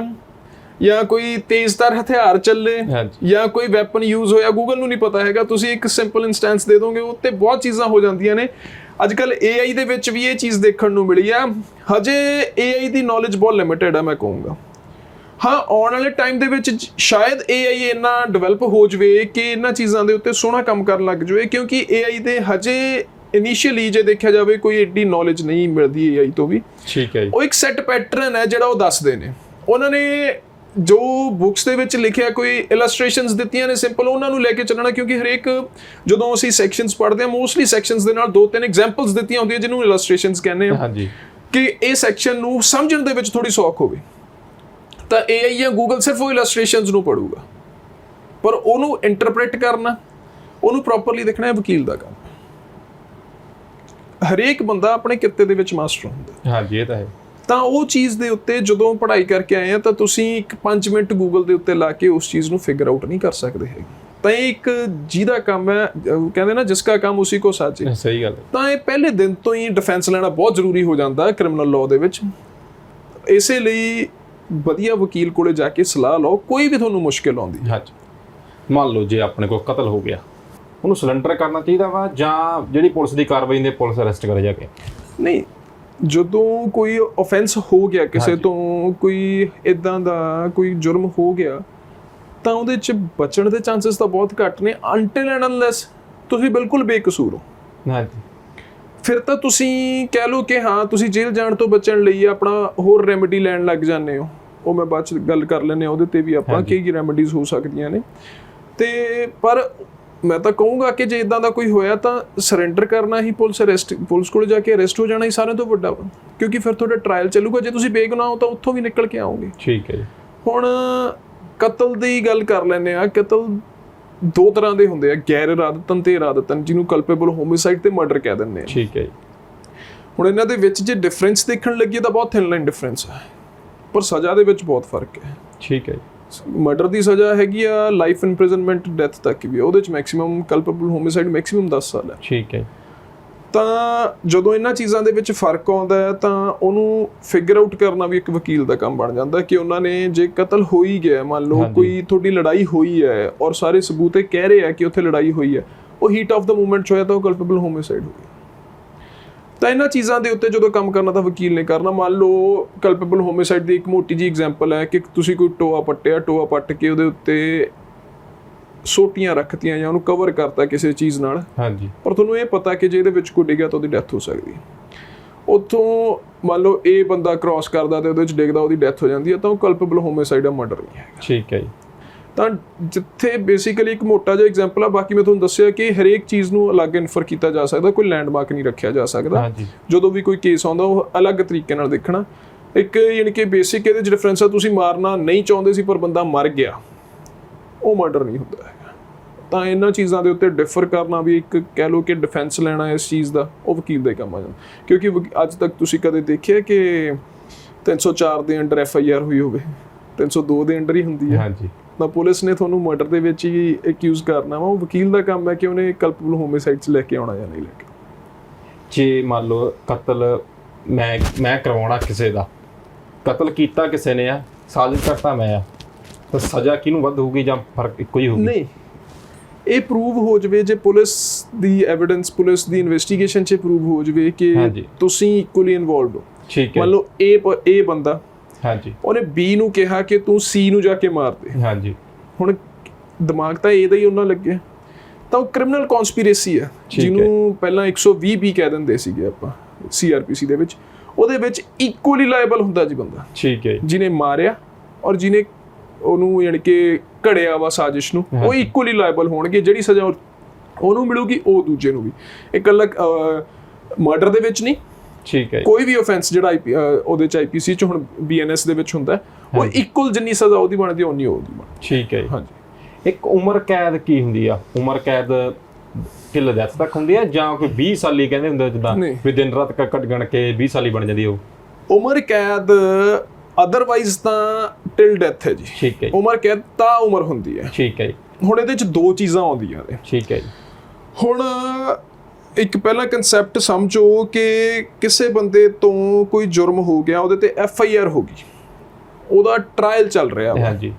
S2: ਜਾਂ ਕੋਈ ਤੇਜ਼ਤਰ ਹਥਿਆਰ ਚੱਲੇ ਜਾਂ ਕੋਈ ਵੈਪਨ ਯੂਜ਼ ਹੋਇਆ। ਗੂਗਲ ਨੂੰ ਨਹੀਂ ਪਤਾ ਹੈਗਾ। ਤੁਸੀਂ ਇੱਕ ਸਿੰਪਲ ਇਨਸਟੈਂਸ ਦੇ ਦੋਗੇ ਉੱਤੇ ਬਹੁਤ ਚੀਜ਼ਾਂ ਹੋ ਜਾਂਦੀਆਂ ਨੇ। ਅੱਜ ਕੱਲ AI ਦੇ ਵਿੱਚ ਵੀ ਇਹ ਚੀਜ਼ ਦੇਖਣ ਨੂੰ ਮਿਲੀ ਆ। ਹਜੇ AI ਦੀ ਨੌਲੇਜ ਬਹੁਤ ਲਿਮਿਟਿਡ ਆ ਮੈਂ ਕਹੂੰਗਾ। ਹਾਂ ਆਉਣ ਵਾਲੇ ਟਾਈਮ ਦੇ ਵਿੱਚ ਸ਼ਾਇਦ AI ਇੰਨਾ ਡਿਵੈਲਪ ਹੋ ਜਵੇ ਕਿ ਇਹਨਾਂ ਚੀਜ਼ਾਂ ਦੇ ਉੱਤੇ ਸੋਹਣਾ ਕੰਮ ਕਰਨ ਲੱਗ ਜਵੇ ਕਿਉਂਕਿ AI ਦੇ ਹਜੇ ਇਨੀਸ਼ੀਅਲੀ ਜੇ ਦੇਖਿਆ ਜਾਵੇ ਕੋਈ ਏਡੀ ਨੌਲੇਜ ਨਹੀਂ ਮਿਲਦੀ AI ਤੋਂ ਵੀ।
S1: ਠੀਕ ਹੈ ਜੀ।
S2: ਉਹ ਇੱਕ ਸੈੱਟ ਪੈਟਰਨ ਹੈ ਜਿਹੜਾ ਉਹ ਦੱਸਦੇ ਨੇ। ਉਹਨਾਂ ਨੇ ਜੋ ਬੁక్స్ ਦੇ ਵਿੱਚ ਲਿਖਿਆ ਕੋਈ ਇਲਸਟ੍ਰੇਸ਼ਨਸ ਦਿੱਤੀਆਂ ਨੇ ਸਿੰਪਲ ਉਹਨਾਂ ਨੂੰ ਲੈ ਕੇ ਚੱਲਣਾ ਕਿਉਂਕਿ ਹਰੇਕ ਜਦੋਂ ਅਸੀਂ ਸੈਕਸ਼ਨਸ ਪੜ੍ਹਦੇ ਹਾਂ ਮੋਸਟਲੀ ਸੈਕਸ਼ਨਸ ਦੇ ਨਾਲ ਦੋ ਤਿੰਨ ਐਗਜ਼ਾਮਪਲਸ ਦਿੱਤੀਆਂ ਹੁੰਦੀਆਂ ਜਿਹਨੂੰ ਇਲਸਟ੍ਰੇਸ਼ਨਸ ਕਹਿੰਦੇ ਆ
S1: ਹਾਂਜੀ।
S2: ਕਿ ਇਹ ਸੈਕਸ਼ਨ ਨੂੰ ਸਮਝਣ ਦੇ ਵਿੱਚ ਥੋੜੀ ਸੌਖ ਹੋਵੇ। ਤਾਂ AI ਜਾਂ Google ਸਿਰਫ ਉਹ ਇਲਸਟ੍ਰੇਸ਼ਨਸ ਨੂੰ ਪੜੂਗਾ। ਪਰ ਉਹਨੂੰ ਇੰਟਰਪ੍ਰੀਟ ਕਰਨਾ ਉਹਨੂੰ ਪ੍ਰੋਪਰਲੀ ਦੇਖਣਾ ਹੈ ਵਕੀਲ ਦਾ ਕੰਮ। ਹਰੇਕ ਬੰਦਾ ਆਪਣੇ ਕਿੱਤੇ ਦੇ ਵਿੱਚ ਮਾਸਟਰ ਹੁੰਦਾ।
S1: ਹਾਂਜੀ ਇਹ ਤਾਂ ਹੈ।
S2: ਤਾਂ ਉਹ ਚੀਜ਼ ਦੇ ਉੱਤੇ ਜਦੋਂ ਪੜ੍ਹਾਈ ਕਰਕੇ ਆਏ ਆ ਤਾਂ ਤੁਸੀਂ ਇੱਕ 5 ਮਿੰਟ ਗੂਗਲ ਦੇ ਉੱਤੇ ਲਾ ਕੇ ਉਸ ਚੀਜ਼ ਨੂੰ ਫਿਗਰ ਆਊਟ ਨਹੀਂ ਕਰ ਸਕਦੇ ਹੈਗੇ। ਤਾਂ ਇਹ ਇੱਕ ਜਿਹਦਾ ਕੰਮ ਹੈ ਕਹਿੰਦੇ ਨਾ ਜਿਸ ਦਾ ਕੰਮ ਉਸੇ ਕੋ ਸਾਜੇ।
S1: ਸਹੀ ਗੱਲ ਹੈ।
S2: ਤਾਂ ਇਹ ਪਹਿਲੇ ਦਿਨ ਤੋਂ ਹੀ ਡਿਫੈਂਸ ਲੈਣਾ ਬਹੁਤ ਜ਼ਰੂਰੀ ਹੋ ਜਾਂਦਾ ਹੈ ਕ੍ਰਿਮੀਨਲ ਲਾਅ ਦੇ ਵਿੱਚ। ਇਸੇ ਲਈ ਵਧੀਆ ਵਕੀਲ ਕੋਲੇ ਜਾ ਕੇ ਸਲਾਹ ਲਓ ਕੋਈ ਵੀ ਤੁਹਾਨੂੰ ਮੁਸ਼ਕਿਲ ਆਉਂਦੀ।
S1: ਹਾਂਜੀ। ਮੰਨ ਲਓ ਜੇ ਆਪਣੇ ਕੋਲ ਕਤਲ ਹੋ ਗਿਆ ਉਹਨੂੰ ਸਿਲੰਡਰ ਕਰਨਾ ਚਾਹੀਦਾ ਵਾ ਜਾਂ ਜਿਹੜੀ ਪੁਲਿਸ ਦੀ ਕਾਰਵਾਈ ਨੇ ਪੁਲਿਸ ਅਰੈਸਟ ਕਰੇ ਜਾ ਕੇ?
S2: ਨਹੀਂ ਜਦੋਂ ਕੋਈ ਆਫੈਂਸ ਹੋ ਗਿਆ ਕਿਸੇ ਤੋਂ ਕੋਈ ਇਦਾਂ ਦਾ ਕੋਈ ਜੁਰਮ ਹੋ ਗਿਆ ਤਾਂ ਉਹਦੇ ਚ ਬਚਣ ਦੇ ਚਾਂਸਸ ਤਾਂ ਬਹੁਤ ਘੱਟ ਨੇ ਅਨਟਿਲ ਐਂਡ ਅਨਲੈਸ ਤੁਸੀਂ ਬਿਲਕੁਲ ਬੇਕਸੂਰ ਹੋ।
S1: ਹਾਂਜੀ।
S2: ਫਿਰ ਤਾਂ ਤੁਸੀਂ ਕਹਿ ਲਓ ਕਿ ਹਾਂ ਤੁਸੀਂ ਜੇਲ੍ਹ ਜਾਣ ਤੋਂ ਬਚਣ ਲਈ ਆਪਣਾ ਹੋਰ ਰੈਮੇਡੀ ਲੈਣ ਲੱਗ ਜਾਂਦੇ ਹੋ। ਉਹ ਮੈਂ ਬਾਅਦ ਚ ਗੱਲ ਕਰ ਲੈਨੇ ਆ ਉਹਦੇ ਤੇ ਵੀ ਆਪਾਂ ਕੀ ਕੀ ਰੈਮੇਡੀਜ਼ ਹੋ ਸਕਦੀਆਂ ਨੇ। ਤੇ ਪਰ ਮੈਂ ਤਾਂ ਕਹੂੰਗਾ ਕਿ ਜੇ ਇਦਾਂ ਦਾ ਕੋਈ ਹੋਇਆ ਤਾਂ ਸਰੈਂਡਰ ਕਰਨਾ ਹੀ ਪੁਲਿਸ ਅਰੈਸਟ ਪੁਲਿਸ ਕੋਲ ਜਾ ਕੇ ਅਰੈਸਟ ਹੋ ਜਾਣਾ ਹੀ ਸਾਰਿਆਂ ਤੋਂ ਵੱਡਾ। ਕਿਉਂਕਿ ਫਿਰ ਤੁਹਾਡਾ ਟ੍ਰਾਇਲ ਚੱਲੂਗਾ ਜੇ ਤੁਸੀਂ ਬੇਗੁਨਾਹ ਹੋ ਤਾਂ ਉੱਥੋਂ ਵੀ ਨਿਕਲ ਕੇ ਆਓਗੇ।
S1: ਠੀਕ ਹੈ ਜੀ।
S2: ਹੁਣ ਕਤਲ ਦੀ ਗੱਲ ਕਰ ਲੈਨੇ ਆ ਕਤਲ ਦੋ ਤਰ੍ਹਾਂ ਦੇ ਹੁੰਦੇ ਆ ਗੈਰ ਇਰਾਦਤਨ ਤੇ ਇਰਾਦਤਨ ਜਿਹਨੂੰ ਕਲਪੇਬਲ ਹੋਮਿਸਾਈਡ ਤੇ ਮਰਡਰ ਕਹਿ ਦਿੰਦੇ ਆ।
S1: ਠੀਕ ਹੈ ਜੀ।
S2: ਹੁਣ ਇਹਨਾਂ ਦੇ ਵਿੱਚ ਜੇ ਡਿਫਰੈਂਸ ਦੇਖਣ ਲੱਗੀਏ ਤਾਂ ਬਹੁਤ ਥਿਨ ਲਾਈਨ ਡਿਫਰੈਂਸ ਹੈ ਪਰ ਸਜ਼ਾ ਦੇ ਵਿੱਚ ਬਹੁਤ ਫ਼ਰਕ ਹੈ।
S1: ਠੀਕ ਹੈ ਜੀ।
S2: ਮਰਡਰ ਦੀ ਸਜ਼ਾ ਹੈਗੀ ਆ ਲਾਈਫ ਇੰਪ੍ਰਿਜ਼ਨਮੈਂਟ ਡੈਥ ਤੱਕ ਵੀ। ਉਹਦੇ ਵਿੱਚ ਮੈਕਸਿਮਮ ਕਲਪੇਬਲ ਹੋਮਿਸਾਈਡ ਮੈਕਸਿਮਮ 10 ਸਾਲ ਹੈ।
S1: ਠੀਕ ਹੈ
S2: ਤਾਂ ਜਦੋਂ ਇਹਨਾਂ ਚੀਜ਼ਾਂ ਦੇ ਵਿੱਚ ਫ਼ਰਕ ਆਉਂਦਾ ਹੈ ਤਾਂ ਉਹਨੂੰ ਫਿਗਰ ਆਊਟ ਕਰਨਾ ਵੀ ਇੱਕ ਵਕੀਲ ਦਾ ਕੰਮ ਬਣ ਜਾਂਦਾ ਕਿ ਉਹਨਾਂ ਨੇ ਜੇ ਕਤਲ ਹੋ ਹੀ ਗਿਆ ਮੰਨ ਲਓ। ਕੋਈ ਤੁਹਾਡੀ ਲੜਾਈ ਹੋਈ ਹੈ ਔਰ ਸਾਰੇ ਸਬੂਤ ਇਹ ਕਹਿ ਰਹੇ ਆ ਕਿ ਉੱਥੇ ਲੜਾਈ ਹੋਈ ਹੈ ਉਹ ਹੀਟ ਆਫ ਦਾ ਮੂਵਮੈਂਟ ਹੋਇਆ ਤਾਂ ਉਹ ਕਲਪੇਬਲ ਹੋਮਿਸਾਈਡ ਹੋ ਗਿਆ ਤਾਂ ਇਹਨਾਂ ਚੀਜ਼ਾਂ ਦੇ ਉੱਤੇ ਜਦੋਂ ਕੰਮ ਕਰਨਾ ਤਾਂ ਵਕੀਲ ਨੇ ਕਰਨਾ ਮੰਨ ਲਓ ਕਲਪੇਬਲ ਹੋਮਿਸਾਈਡ ਦੀ ਇੱਕ ਮੋਟੀ ਜੀ ਐਗਜ਼ਾਮਪਲ ਹੈ ਕਿ ਤੁਸੀਂ ਕੋਈ ਟੋਆ ਪੱਟਿਆ ਟੋਆ ਪੱਟ ਕੇ ਉਹਦੇ ਉੱਤੇ ਸੋਟੀਆਂ ਰੱਖਤੀਆਂ ਜਾਂ ਉਹਨੂੰ ਕਵਰ ਕਰਤਾ ਕਿਸੇ ਚੀਜ਼ ਨਾਲ
S1: ਹਾਂਜੀ।
S2: ਪਰ ਤੁਹਾਨੂੰ ਇਹ ਪਤਾ ਕਿ ਜੇ ਇਹਦੇ ਵਿੱਚ ਕੋਈ ਡਿੱਗਿਆ ਤਾਂ ਉਹਦੀ ਡੈਥ ਹੋ ਸਕਦੀ ਹੈ। ਉੱਥੋਂ ਮੰਨ ਲਓ ਇਹ ਬੰਦਾ ਕ੍ਰਾਸ ਕਰਦਾ ਤੇ ਉਹਦੇ ਵਿੱਚ ਡਿੱਗਦਾ ਉਹਦੀ ਡੈਥ ਹੋ ਜਾਂਦੀ ਹੈ ਤਾਂ ਉਹ ਕਲਪੇਬਲ ਹੋਮਿਸਾਈਡ ਆ ਮਰਡਰ ਨਹੀਂ ਹੈ
S1: ਠੀਕ ਹੈ ਜੀ।
S2: ਤਾਂ ਜਿੱਥੇ ਬੇਸਿਕਲੀ ਇੱਕ ਮੋਟਾ ਜਿਹਾ ਐਗਜ਼ਾਮਪਲ ਆ ਬਾਕੀ ਮੈਂ ਤੁਹਾਨੂੰ ਦੱਸਿਆ ਕਿ ਹਰੇਕ ਚੀਜ਼ ਨੂੰ ਅਲੱਗ ਇਨਫਰ ਕੀਤਾ ਜਾ ਸਕਦਾ ਕੋਈ ਲੈਂਡਮਾਰਕ ਨਹੀਂ ਰੱਖਿਆ ਜਾ ਸਕਦਾ। ਜਦੋਂ ਵੀ ਕੋਈ ਕੇਸ ਆਉਂਦਾ ਉਹ ਅਲੱਗ ਤਰੀਕੇ ਨਾਲ ਦੇਖਣਾ। ਇੱਕ ਯਾਨੀ ਕਿ ਬੇਸਿਕ ਇਹਦੇ ਚ ਡਿਫਰੈਂਸ ਆ ਤੁਸੀਂ ਮਾਰਨਾ ਨਹੀਂ ਚਾਹੁੰਦੇ ਸੀ ਪਰ ਬੰਦਾ ਮਰ ਗਿਆ ਉਹ ਮਰਡਰ ਨਹੀਂ ਹੁੰਦਾ। ਤਾਂ ਇਹਨਾਂ ਚੀਜ਼ਾਂ ਦੇ ਉੱਤੇ ਡਿਫਰ ਕਰਨਾ ਵੀ ਇੱਕ ਕਹਿ ਲਓ ਕਿ ਡਿਫੈਂਸ ਲੈਣਾ ਇਸ ਚੀਜ਼ ਦਾ ਉਹ ਵਕੀਲ ਦਾ ਕੰਮ ਆ ਜਾਂਦਾ ਕਿਉਂਕਿ ਅੱਜ ਤੱਕ ਤੁਸੀਂ ਕਦੇ ਦੇਖਿਆ ਕਿ 304 ਦੇ ਅੰਡਰ ਐਫ ਆਈ ਆਰ ਹੋਈ ਹੋਵੇ 302 ਦੇ ਅੰਡਰ ਹੀ ਹੁੰਦੀ ਹੈ।
S1: ਹਾਂਜੀ।
S2: ਤਾਂ ਪੁਲਿਸ ਨੇ ਤੁਹਾਨੂੰ ਮਰਡਰ ਦੇ ਵਿੱਚ ਹੀ ਅਕਿਊਜ਼ ਕਰਨਾ ਵਾ ਉਹ ਵਕੀਲ ਦਾ ਕੰਮ ਹੈ ਕਿ ਉਹਨੇ ਕਲਪਬਲ ਹੋਮਿਸਾਈਡ ਚ ਲੈ ਕੇ ਆਉਣਾ ਜਾਂ ਨਹੀਂ ਲੈ ਕੇ
S1: ਜੇ ਮੰਨ ਲਓ ਕਤਲ ਮੈਂ ਮੈਂ ਕਰਵਾਉਣਾ ਕਿਸੇ ਦਾ ਕਤਲ ਕੀਤਾ ਕਿਸੇ ਨੇ ਆ ਸਾਜ਼ਿਸ਼ ਕਰਤਾ ਮੈਂ ਆ ਤਾਂ ਸਜ਼ਾ ਕਿਹਨੂੰ ਵੱਧ ਹੋਊਗੀ ਜਾਂ ਫ਼ਰਕ ਇੱਕੋ ਹੀ ਹੋਊਗੀ?
S2: ਨਹੀਂ ਇਹ ਪ੍ਰੂਵ ਹੋ ਜਵੇ ਜੇ ਪੁਲਿਸ ਦੀ ਐਵੀਡੈਂਸ ਪੁਲਿਸ ਦੀ ਇਨਵੈਸਟੀਗੇਸ਼ਨ 'ਚ ਪ੍ਰੂਵ ਹੋ ਜਵੇ ਕਿ। ਤੁਸੀਂ ਇਕੁਅਲੀ ਇਨਵੋਲਵਡ ਹੋ।
S1: ਠੀਕ ਹੈ।
S2: ਮੰਨ ਲਓ ਇਹ ਇਹ ਬੰਦਾ
S1: ਹਾਂਜੀ।
S2: ਉਹਨੇ ਬੀ ਨੂੰ ਕਿਹਾ ਕਿ ਤੂੰ ਸੀ ਨੂੰ ਜਾ ਕੇ ਮਾਰ ਦੇ।
S1: ਹਾਂਜੀ।
S2: ਹੁਣ ਦਿਮਾਗ ਤਾਂ ਇਹਦਾ ਹੀ ਉਹਨਾਂ ਲੱਗਿਆ ਤਾਂ ਉਹ ਕ੍ਰਿਮੀਨਲ ਕਨਸਪੀਰੇਸੀ ਹੈ। ਜਿਹਨੂੰ ਪਹਿਲਾਂ 120 ਬੀ ਕਹਿ ਦਿੰਦੇ ਸੀਗੇ ਆਪਾਂ ਸੀਆਰਪੀਸੀ ਦੇ ਵਿੱਚ। ਉਹਦੇ ਵਿੱਚ ਇਕੁਅਲੀ ਲਾਇਬਲ ਹੁੰਦਾ ਜੀ ਬੰਦਾ।
S1: ਠੀਕ ਹੈ
S2: ਜਿਹਨੇ ਮਾਰਿਆ ਔਰ ਜਿਹਨੇ ਉਹਨੂੰ ਯਾਨੀ ਕਿ ਘੜਿਆ ਵਾ ਸਾਜ਼ਿਸ਼ ਨੂੰ ਉਹ ਇਕੁਅਲੀ ਲਾਇਬਲ ਹੋਣਗੇ ਜਿਹੜੀ ਸਜ਼ਾ ਉਹ- ਉਹਨੂੰ ਮਿਲੂਗੀ ਉਹ ਦੂਜੇ ਨੂੰ ਵੀ। ਇਕੱਲਾ ਮਰਡਰ ਦੇ ਵਿੱਚ ਨਹੀਂ।
S1: ਠੀਕ ਹੈ
S2: ਕੋਈ ਵੀ ਆਫੈਂਸ ਜਿਹੜਾ ਅਹ, ਉਹਦੇ ਚ ਆਈਪੀਸੀ ਚ ਹੁਣ ਬੀਐਨਐਸ ਦੇ ਵਿੱਚ ਹੁੰਦਾ ਉਹ ਇਕੁਅਲ ਜਿੰਨੀ ਸਜ਼ਾ ਉਹਦੀ ਬਣਦੀ ਉਨੀ ਬਣਦੀ
S1: ਠੀਕ ਹੈ
S2: ਹਾਂਜੀ।
S1: ਇੱਕ ਉਮਰ ਕੈਦ ਕੀ ਹੁੰਦੀ ਆ? ਉਮਰ ਕੈਦ ਕਿਲ ਡੈਥ ਤੱਕ ਹੁੰਦੀ ਆ ਜਾਂ ਕੋਈ 20 ਸਾਲੀ ਕਹਿੰਦੇ ਹੁੰਦੇ ਜਿੱਦਾਂ। ਵੀ ਦਿਨ ਰਾਤ ਕੱਟ ਗਣ ਕੇ 20 ਸਾਲੀ ਬਣ ਜਾਂਦੀ ਉਹ?
S2: ਉਮਰ ਕੈਦ ਅਦਰਵਾਈਜ਼ ਤਾਂ ਟਿਲ ਡੈਥ ਹੈ ਜੀ।
S1: ਠੀਕ ਹੈ
S2: ਉਮਰ ਕੈਦ ਤਾਂ ਉਮਰ ਹੁੰਦੀ ਹੈ।
S1: ਠੀਕ ਹੈ
S2: ਹੁਣ ਇਹਦੇ ਚ ਦੋ ਚੀਜ਼ਾਂ ਆਉਂਦੀਆਂ ਨੇ।
S1: ਠੀਕ ਹੈ ਜੀ।
S2: ਹੁਣ ਇੱਕ ਪਹਿਲਾ ਕਨਸੈਪਟ ਸਮਝੋ ਕਿ ਕਿਸੇ ਬੰਦੇ ਤੋਂ ਕੋਈ ਜੁਰਮ ਹੋ ਗਿਆ ਉਹਦੇ ਤੇ ਐਫ ਆਈ ਆਰ ਹੋ ਗਈ। ਉਹਦਾ ਟ੍ਰਾਇਲ ਚੱਲ ਰਿਹਾ ਵਾ।
S1: ਹਾਂਜੀ।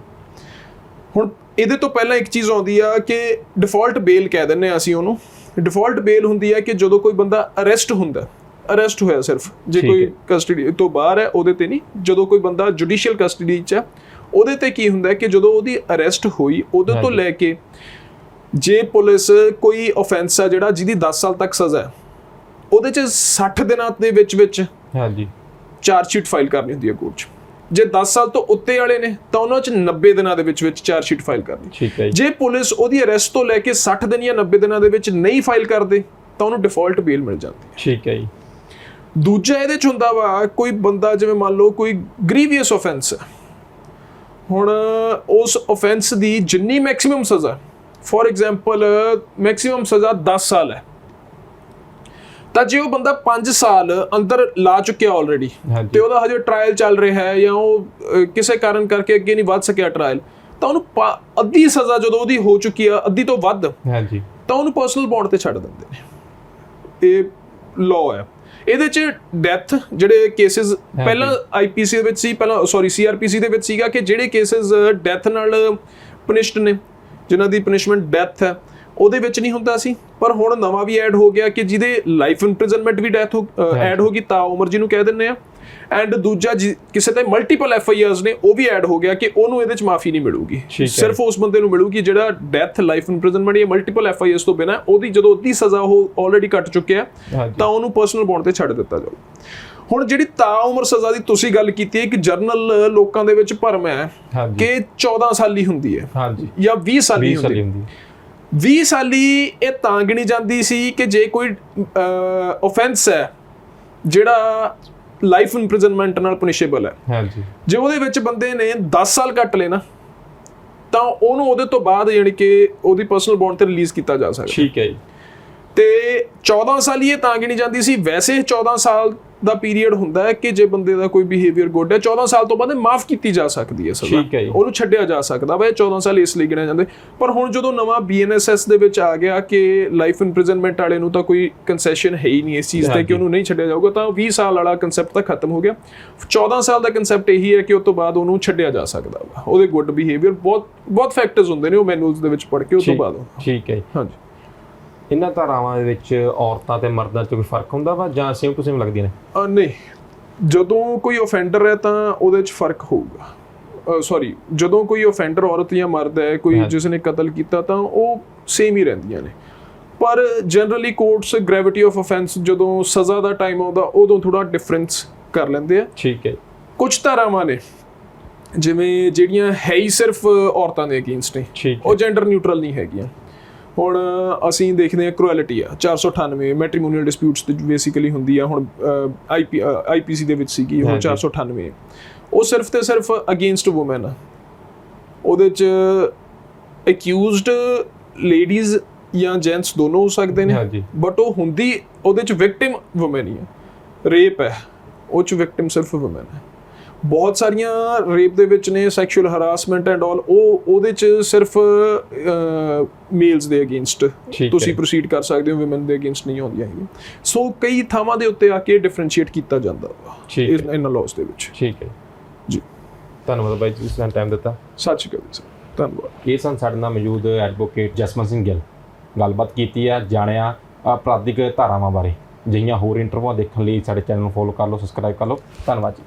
S2: ਹੁਣ ਇਹਦੇ ਤੋਂ ਪਹਿਲਾਂ ਇੱਕ ਚੀਜ਼ ਆਉਂਦੀ ਆ ਕਿ ਡਿਫਾਲਟ ਬੇਲ ਕਹਿ ਦਿੰਨੇ ਆ ਅਸੀਂ ਉਹਨੂੰ। ਡਿਫਾਲਟ ਬੇਲ ਹੁੰਦੀ ਆ ਕਿ ਜਦੋਂ ਕੋਈ ਬੰਦਾ ਅਰੈਸਟ ਹੁੰਦਾ ਅਰੈਸਟ ਹੋਇਆ ਸਿਰਫ ਜੇ ਕੋਈ
S1: ਹੈ।
S2: ਕਸਟਡੀ ਤੋਂ ਬਾਹਰ ਹੈ ਉਹਦੇ ਤੇ ਨਹੀਂ ਜਦੋਂ ਕੋਈ ਬੰਦਾ ਜੁਡੀਸ਼ੀਅਲ ਕਸਟਡੀ 'ਚ ਹੈ ਉਹਦੇ ਤੇ ਕੀ ਹੁੰਦਾ ਹੈ ਕਿ ਜਦੋਂ ਉਹਦੀ ਅਰੈਸਟ ਹੋਈ ਉਹਦੇ ਤੋਂ। ਲੈ ਕੇ ਜੇ ਪੁਲਿਸ ਕੋਈ ਆਫੈਂਸ ਆ ਜਿਹੜਾ ਜਿਹਦੀ 10 ਸਾਲ ਤੱਕ ਸਜ਼ਾ ਹੈ ਉਹਦੇ 'ਚ 60 ਦਿਨਾਂ ਦੇ ਵਿੱਚ ਵਿੱਚ
S1: ਹਾਂਜੀ।
S2: ਚਾਰਜ ਸ਼ੀਟ ਫਾਈਲ ਕਰਨੀ ਹੁੰਦੀ ਹੈ ਕੋਰਟ 'ਚ। ਜੇ 10 ਸਾਲ ਤੋਂ ਉੱਤੇ ਵਾਲੇ ਨੇ ਤਾਂ ਉਹਨਾਂ 'ਚ 90 ਦਿਨਾਂ ਦੇ ਵਿੱਚ ਵਿੱਚ ਚਾਰਜ ਸ਼ੀਟ ਫਾਈਲ ਕਰਨੀ।
S1: ਠੀਕ ਹੈ ਜੀ।
S2: ਪੁਲਿਸ ਉਹਦੀ ਅਰੈਸਟ ਤੋਂ ਲੈ ਕੇ 60 ਦਿਨ ਜਾਂ 90 ਦਿਨਾਂ ਦੇ ਵਿੱਚ ਨਹੀਂ ਫਾਈਲ ਕਰਦੇ ਤਾਂ ਉਹਨੂੰ ਡਿਫਾਲਟ ਬੇਲ ਮਿਲ ਜਾਂਦੀ
S1: ਠੀਕ ਹੈ ਜੀ।
S2: ਹੈ ਦੂਜਾ ਇਹਦੇ ਚ ਹੁੰਦਾ ਵਾ ਕੋਈ ਬੰਦਾ ਜਿਵੇਂ ਮੰਨ ਲਓ ਕੋਈ ਗ੍ਰੀਵੀਅਸ ਆਫੈਂਸ ਹੈ। ਹੁਣ ਉਸ ਆਫੈਂਸ ਦੀ ਜਿੰਨੀ ਮੈਕਸਿਮਮ ਸਜ਼ਾ ਫੋਰ ਐਗਜ਼ਾਮਪਲ ਮੈਕਸਿਮਮ ਸਜ਼ਾ 10 ਸਾਲ ਹੈ। ਤਾਂ ਜੇ ਉਹ ਬੰਦਾ 5 ਸਾਲ ਅੰਦਰ ਲਾ ਚੁੱਕਿਆ ਆਲਰੇਡੀ ਤੇ ਉਹਦਾ ਹਜੇ ਟ੍ਰਾਇਲ ਚੱਲ ਰਿਹਾ ਹੈ ਜਾਂ ਉਹ ਕਿਸੇ ਕਾਰਨ ਕਰਕੇ ਅੱਗੇ ਨਹੀਂ ਵੱਧ ਸਕਿਆ ਟ੍ਰਾਇਲ ਤਾਂ ਉਹਨੂੰ ਅੱਧੀ ਸਜ਼ਾ ਜਦੋਂ ਉਹਦੀ ਹੋ ਚੁੱਕੀ ਆ ਅੱਧੀ ਤੋਂ ਵੱਧ
S1: ਹਾਂਜੀ।
S2: ਤਾਂ ਉਹਨੂੰ ਪਰਸਨਲ ਬੌਂਡ ਤੇ ਛੱਡ ਦਿੰਦੇ ਨੇ। ਇਹ ਲਾਅ ਹੈ। ਇਹਦੇ ਚ ਡੈਥ ਜਿਹੜੇ ਕੇਸਿਸ ਪਹਿਲਾਂ ਆਈਪੀਸੀ ਦੇ ਵਿੱਚ ਸੀ ਪਹਿਲਾਂ ਸੌਰੀ ਸੀਆਰਪੀਸੀ ਦੇ ਵਿੱਚ ਸੀਗਾ ਕਿ ਜਿਹੜੇ ਕੇਸਿਸ ਡੈਥ ਨਾਲ ਪਨਿਸ਼ਡ ਨੇ ਜਿਨ੍ਹਾਂ ਦੀ ਪਨਿਸ਼ਮੈਂਟ ਡੈਥ ਹੈ ਉਹਦੇ ਵਿੱਚ ਨਹੀਂ ਹੁੰਦਾ ਸੀ। ਪਰ ਹੁਣ ਨਵਾਂ ਵੀ ਐਡ ਹੋ ਗਿਆ ਕਿ ਜਿਹਦੇ ਲਾਈਫ ਇੰਪ੍ਰਿਜ਼ਨਮੈਂਟ ਵੀ ਡੈਥ ਐਡ ਹੋ ਗਈ ਤਾਂ ਉਮਰ ਜਿਹਨੂੰ ਕਹਿ ਦਿੰਦੇ ਆ। ਐਂਡ ਦੂਜਾ ਕਿਸੇ ਤੇ ਮਲਟੀਪਲ ਐਫ ਆਈ ਆਰਸ ਨੇ ਉਹ ਵੀ ਐਡ ਹੋ ਗਿਆ ਕਿ ਉਹਨੂੰ ਇਹਦੇ ਚ ਮਾਫੀ ਨਹੀਂ ਮਿਲੂਗੀ। ਸਿਰਫ ਉਸ ਬੰਦੇ ਨੂੰ ਮਿਲੂਗੀ ਜਿਹੜਾ ਡੈਥ ਲਾਈਫ ਇੰਪ੍ਰਿਜ਼ਨਮੈਂਟ ਜਾਂ ਮਲਟੀਪਲ ਐਫ ਆਈ ਆਰਸ ਤੋਂ ਬਿਨਾ ਉਹਦੀ ਜਦੋਂ ਅੱਧੀ ਸਜ਼ਾ ਉਹ ਆਲਰੇਡੀ ਕੱਟ ਚੁੱਕਿਆ ਤਾਂ ਉਹਨੂੰ ਪਰਸਨਲ ਬੌਂਡ ਤੇ ਛੱਡ ਦਿੱਤਾ ਜਾਊ। ਹੁਣ ਜਿਹੜੀ ਤਾ ਉਮਰ ਸਜ਼ਾ ਦੀ ਤੁਸੀਂ ਗੱਲ ਕੀਤੀ ਹੈ ਕਿ ਜਰਨਲ ਲੋਕਾਂ ਦੇ ਵਿੱਚ ਭਰਮ ਹੈ ਕਿ 14 ਸਾਲੀ ਹੁੰਦੀ ਹੈ
S1: ਹਾਂਜੀ।
S2: ਜਾਂ 20 ਸਾਲੀ
S1: 20 ਸਾਲੀ
S2: ਹੁੰਦੀ ਹੈ।
S1: ਹੁੰਦੀ
S2: 20 ਸਾਲੀ ਇਹ ਤਾਂ ਗਿਣੀ ਜਾਂਦੀ ਸੀ ਕਿ ਜੇ ਕੋਈ ਆਫੈਂਸ ਹੈ ਜਿਹੜਾ ਲਾਈਫ ਇੰਪ੍ਰਿਜ਼ਨਮੈਂਟ ਨਾਲ ਪਨਿਸ਼ੇਬਲ ਹੈ।
S1: ਹਾਂਜੀ।
S2: ਜੇ ਉਹਦੇ ਵਿੱਚ ਬੰਦੇ ਨੇ 10 ਸਾਲ ਕੱਟ ਲਏ ਨਾ ਤਾਂ ਉਹਨੂੰ ਉਹਦੇ ਤੋਂ ਬਾਅਦ ਯਾਨੀ ਕਿ ਉਹਦੀ ਪਰਸਨਲ ਬੌਂਡ ਤੇ ਰਿਲੀਜ਼ ਕੀਤਾ ਜਾ ਸਕਦਾ।
S1: ਠੀਕ ਹੈ ਜੀ।
S2: ਤੇ 14 ਸਾਲ ਹੀ ਇਹ ਤਾਂ ਗਿਣੀ ਜਾਂਦੀ ਸੀ ਵੈਸੇ 14 ਸਾਲ ਦਾ ਪੀਰੀਅਡ ਹੁੰਦਾ ਹੈ ਕਿ ਜੇ ਬੰਦੇ ਦਾ ਕੋਈ ਬਿਹੇਵੀਅਰ ਗੁੱਡ ਹੈ 14 ਸਾਲ ਤੋਂ ਬਾਅਦ ਮਾਫ ਕੀਤੀ ਜਾ ਸਕਦੀ ਹੈ ਸਜ਼ਾ। ਉਹਨੂੰ ਛੱਡਿਆ ਜਾ ਸਕਦਾ ਵਾ ਇਹ 14 ਸਾਲ ਇਸ ਲਈ ਗਿਣੇ ਜਾਂਦੇ ਪਰ ਹੁਣ ਜਦੋਂ ਨਵਾਂ ਬੀਐਨਐਸਐਸ ਦੇ ਵਿੱਚ ਆ ਗਿਆ ਕਿ ਲਾਈਫ ਇੰਪ੍ਰਿਜ਼ਨਮੈਂਟ ਵਾਲੇ ਨੂੰ ਤਾਂ ਕੋਈ ਕੰਸੈਸ਼ਨ ਹੈ ਹੀ ਨਹੀਂ ਇਸ ਚੀਜ਼ ਤੇ। ਕਿ ਉਹਨੂੰ ਨਹੀਂ ਛੱਡਿਆ ਜਾਊਗਾ ਤਾਂ 20 ਸਾਲ ਵਾਲਾ ਕਨਸੈਪਟ ਤਾਂ ਖਤਮ ਹੋ ਗਿਆ 14 ਸਾਲ ਦਾ ਕਨਸੈਪਟ ਇਹੀ ਹੈ ਕਿ ਉਸ ਤੋਂ ਬਾਅਦ ਉਹਨੂੰ ਛੱਡਿਆ ਜਾ ਸਕਦਾ ਵਾ ਉਹਦੇ ਗੁੱਡ ਬਿਹੇਵੀਅਰ ਬਹੁਤ ਬਹੁਤ ਫੈਕਟਰਸ ਹੁੰਦੇ ਨੇ ਉਹ ਮੈਨੂਅਲਸ ਦੇ ਵਿੱਚ ਪੜ੍ਹ ਕੇ ਉਸ ਤੋਂ ਬਾਅਦ
S1: ਠੀਕ ਹੈ।
S2: ਹਾਂਜੀ
S1: ਇਹਨਾਂ ਧਾਰਾਵਾਂ ਦੇ ਵਿੱਚ ਔਰਤਾਂ ਤੇ ਮਰਦਾਂ 'ਚ ਕੋਈ ਫ਼ਰਕ ਹੁੰਦਾ ਵਾ ਜਾਂ ਸੇਮ ਟੂ ਸੇਮ ਲੱਗਦੀਆਂ ਨੇ?
S2: ਅ, ਨਹੀਂ। ਜਦੋਂ ਕੋਈ ਆਫੈਂਡਰ ਹੈ ਤਾਂ ਉਹਦੇ 'ਚ ਫ਼ਰਕ ਹੋਊਗਾ। ਸੌਰੀ ਜਦੋਂ ਕੋਈ ਆਫੈਂਡਰ ਔਰਤ ਜਾਂ ਮਰਦ ਹੈ ਕੋਈ। ਜਿਸ ਨੇ ਕਤਲ ਕੀਤਾ ਤਾਂ ਉਹ ਸੇਮ ਹੀ ਰਹਿੰਦੀਆਂ ਨੇ। ਪਰ generally courts gravity of offence ਜਦੋਂ ਸਜ਼ਾ ਦਾ ਟਾਈਮ ਆਉਂਦਾ ਉਦੋਂ ਥੋੜਾ ਡਿਫਰੈਂਸ ਕਰ ਲੈਂਦੇ ਆ।
S1: ਠੀਕ ਹੈ।
S2: ਕੁਝ ਧਾਰਾਵਾਂ ਨੇ ਜਿਵੇਂ ਜਿਹੜੀਆਂ ਹੈ ਹੀ ਸਿਰਫ ਔਰਤਾਂ ਦੇ ਅਗੇਂਸਟ ਨੇ
S1: ਠੀਕ ਹੈ।
S2: ਉਹ ਜੈਂਡਰ ਨਿਊਟਰਲ ਨਹੀਂ ਹੈਗੀਆਂ। ਹੁਣ ਅਸੀਂ ਦੇਖਦੇ ਹਾਂ ਕ੍ਰੂਐਲਿਟੀ ਆ। 498 ਮੈਟ੍ਰੀਮੋਨੀਅਲ ਡਿਸਪਿਊਟਸ ਤੇ ਬੇਸਿਕਲੀ ਹੁੰਦੀ ਆ। ਹੁਣ ਆਈਪੀ ਆਈਪੀਸੀ ਦੇ ਵਿੱਚ ਸੀਗੀ ਹੁਣ
S1: ਹਾਂਜੀ।
S2: 498 ਉਹ ਸਿਰਫ ਤੇ ਸਿਰਫ ਅਗੇਂਸਟ ਔਮਨ ਆ। ਉਹਦੇ ਚ ਅਕਿਊਜ਼ਡ ਲੇਡੀਜ਼ ਜਾਂ ਜੈਂਟਸ ਦੋਨੋਂ ਹੋ ਸਕਦੇ ਨੇ। ਬਟ ਉਹ ਹੁੰਦੀ ਉਹਦੇ ਚ ਵਿਕਟਿਮ ਔਮਨ ਹੀ ਹੈ ਰੇਪ ਹੈ। ਉਹ ਚ ਵਿਕਟਿਮ ਸਿਰਫ ਔਮਨ ਹੈ। ਬਹੁਤ ਸਾਰੀਆਂ ਰੇਪ ਦੇ ਵਿੱਚ ਨੇ ਸੈਕਸ਼ੂਅਲ ਹਰਾਸਮੈਂਟ ਐਂਡ ਆਲ ਉਹ ਉਹਦੇ ਚ ਸਿਰਫ ਮੇਲਸ ਦੇ ਅਗੇਂਸਟ ਤੁਸੀਂ। ਪ੍ਰੋਸੀਡ ਕਰ ਸਕਦੇ ਹੋ ਔਮਨ ਦੇ ਅਗੇਂਸਟ ਨਹੀਂ ਆਉਂਦੀਆਂ ਹੈਗੀਆਂ। ਸੋ ਕਈ ਥਾਵਾਂ ਦੇ ਉੱਤੇ ਆ ਕੇ ਡਿਫਰੈਂਸ਼ੀਏਟ ਕੀਤਾ ਜਾਂਦਾ ਇਸ- ਇਹਨਾਂ ਲਾਸ ਦੇ ਵਿੱਚ।
S1: ਠੀਕ ਹੈ।
S2: ਜੀ।
S1: ਧੰਨਵਾਦ ਬਾਈ ਜੀ ਤੁਸੀਂ ਟਾਈਮ ਦਿੱਤਾ।
S2: ਸਤਿ ਸ਼੍ਰੀ ਅਕਾਲ ਸਰ। ਧੰਨਵਾਦ।
S1: ਇਹ ਸਨ ਸਾਡੇ ਨਾਲ ਮੌਜੂਦ ਐਡਵੋਕੇਟ ਜਸਮਨ ਸਿੰਘ ਗਿੱਲ। ਗੱਲਬਾਤ ਕੀਤੀ ਹੈ ਜਾਣਿਆ ਅਪਰਾਧਿਕ ਧਾਰਾਵਾਂ ਬਾਰੇ। ਜਿਹੀਆਂ ਹੋਰ ਇੰਟਰਵਿਊਆਂ ਦੇਖਣ ਲਈ ਸਾਡੇ ਚੈਨਲ ਨੂੰ ਫੋਲੋ ਕਰ ਲਓ ਸਬਸਕ੍ਰਾਈਬ ਕਰ ਲਓ। ਧੰਨਵਾਦ ਜੀ।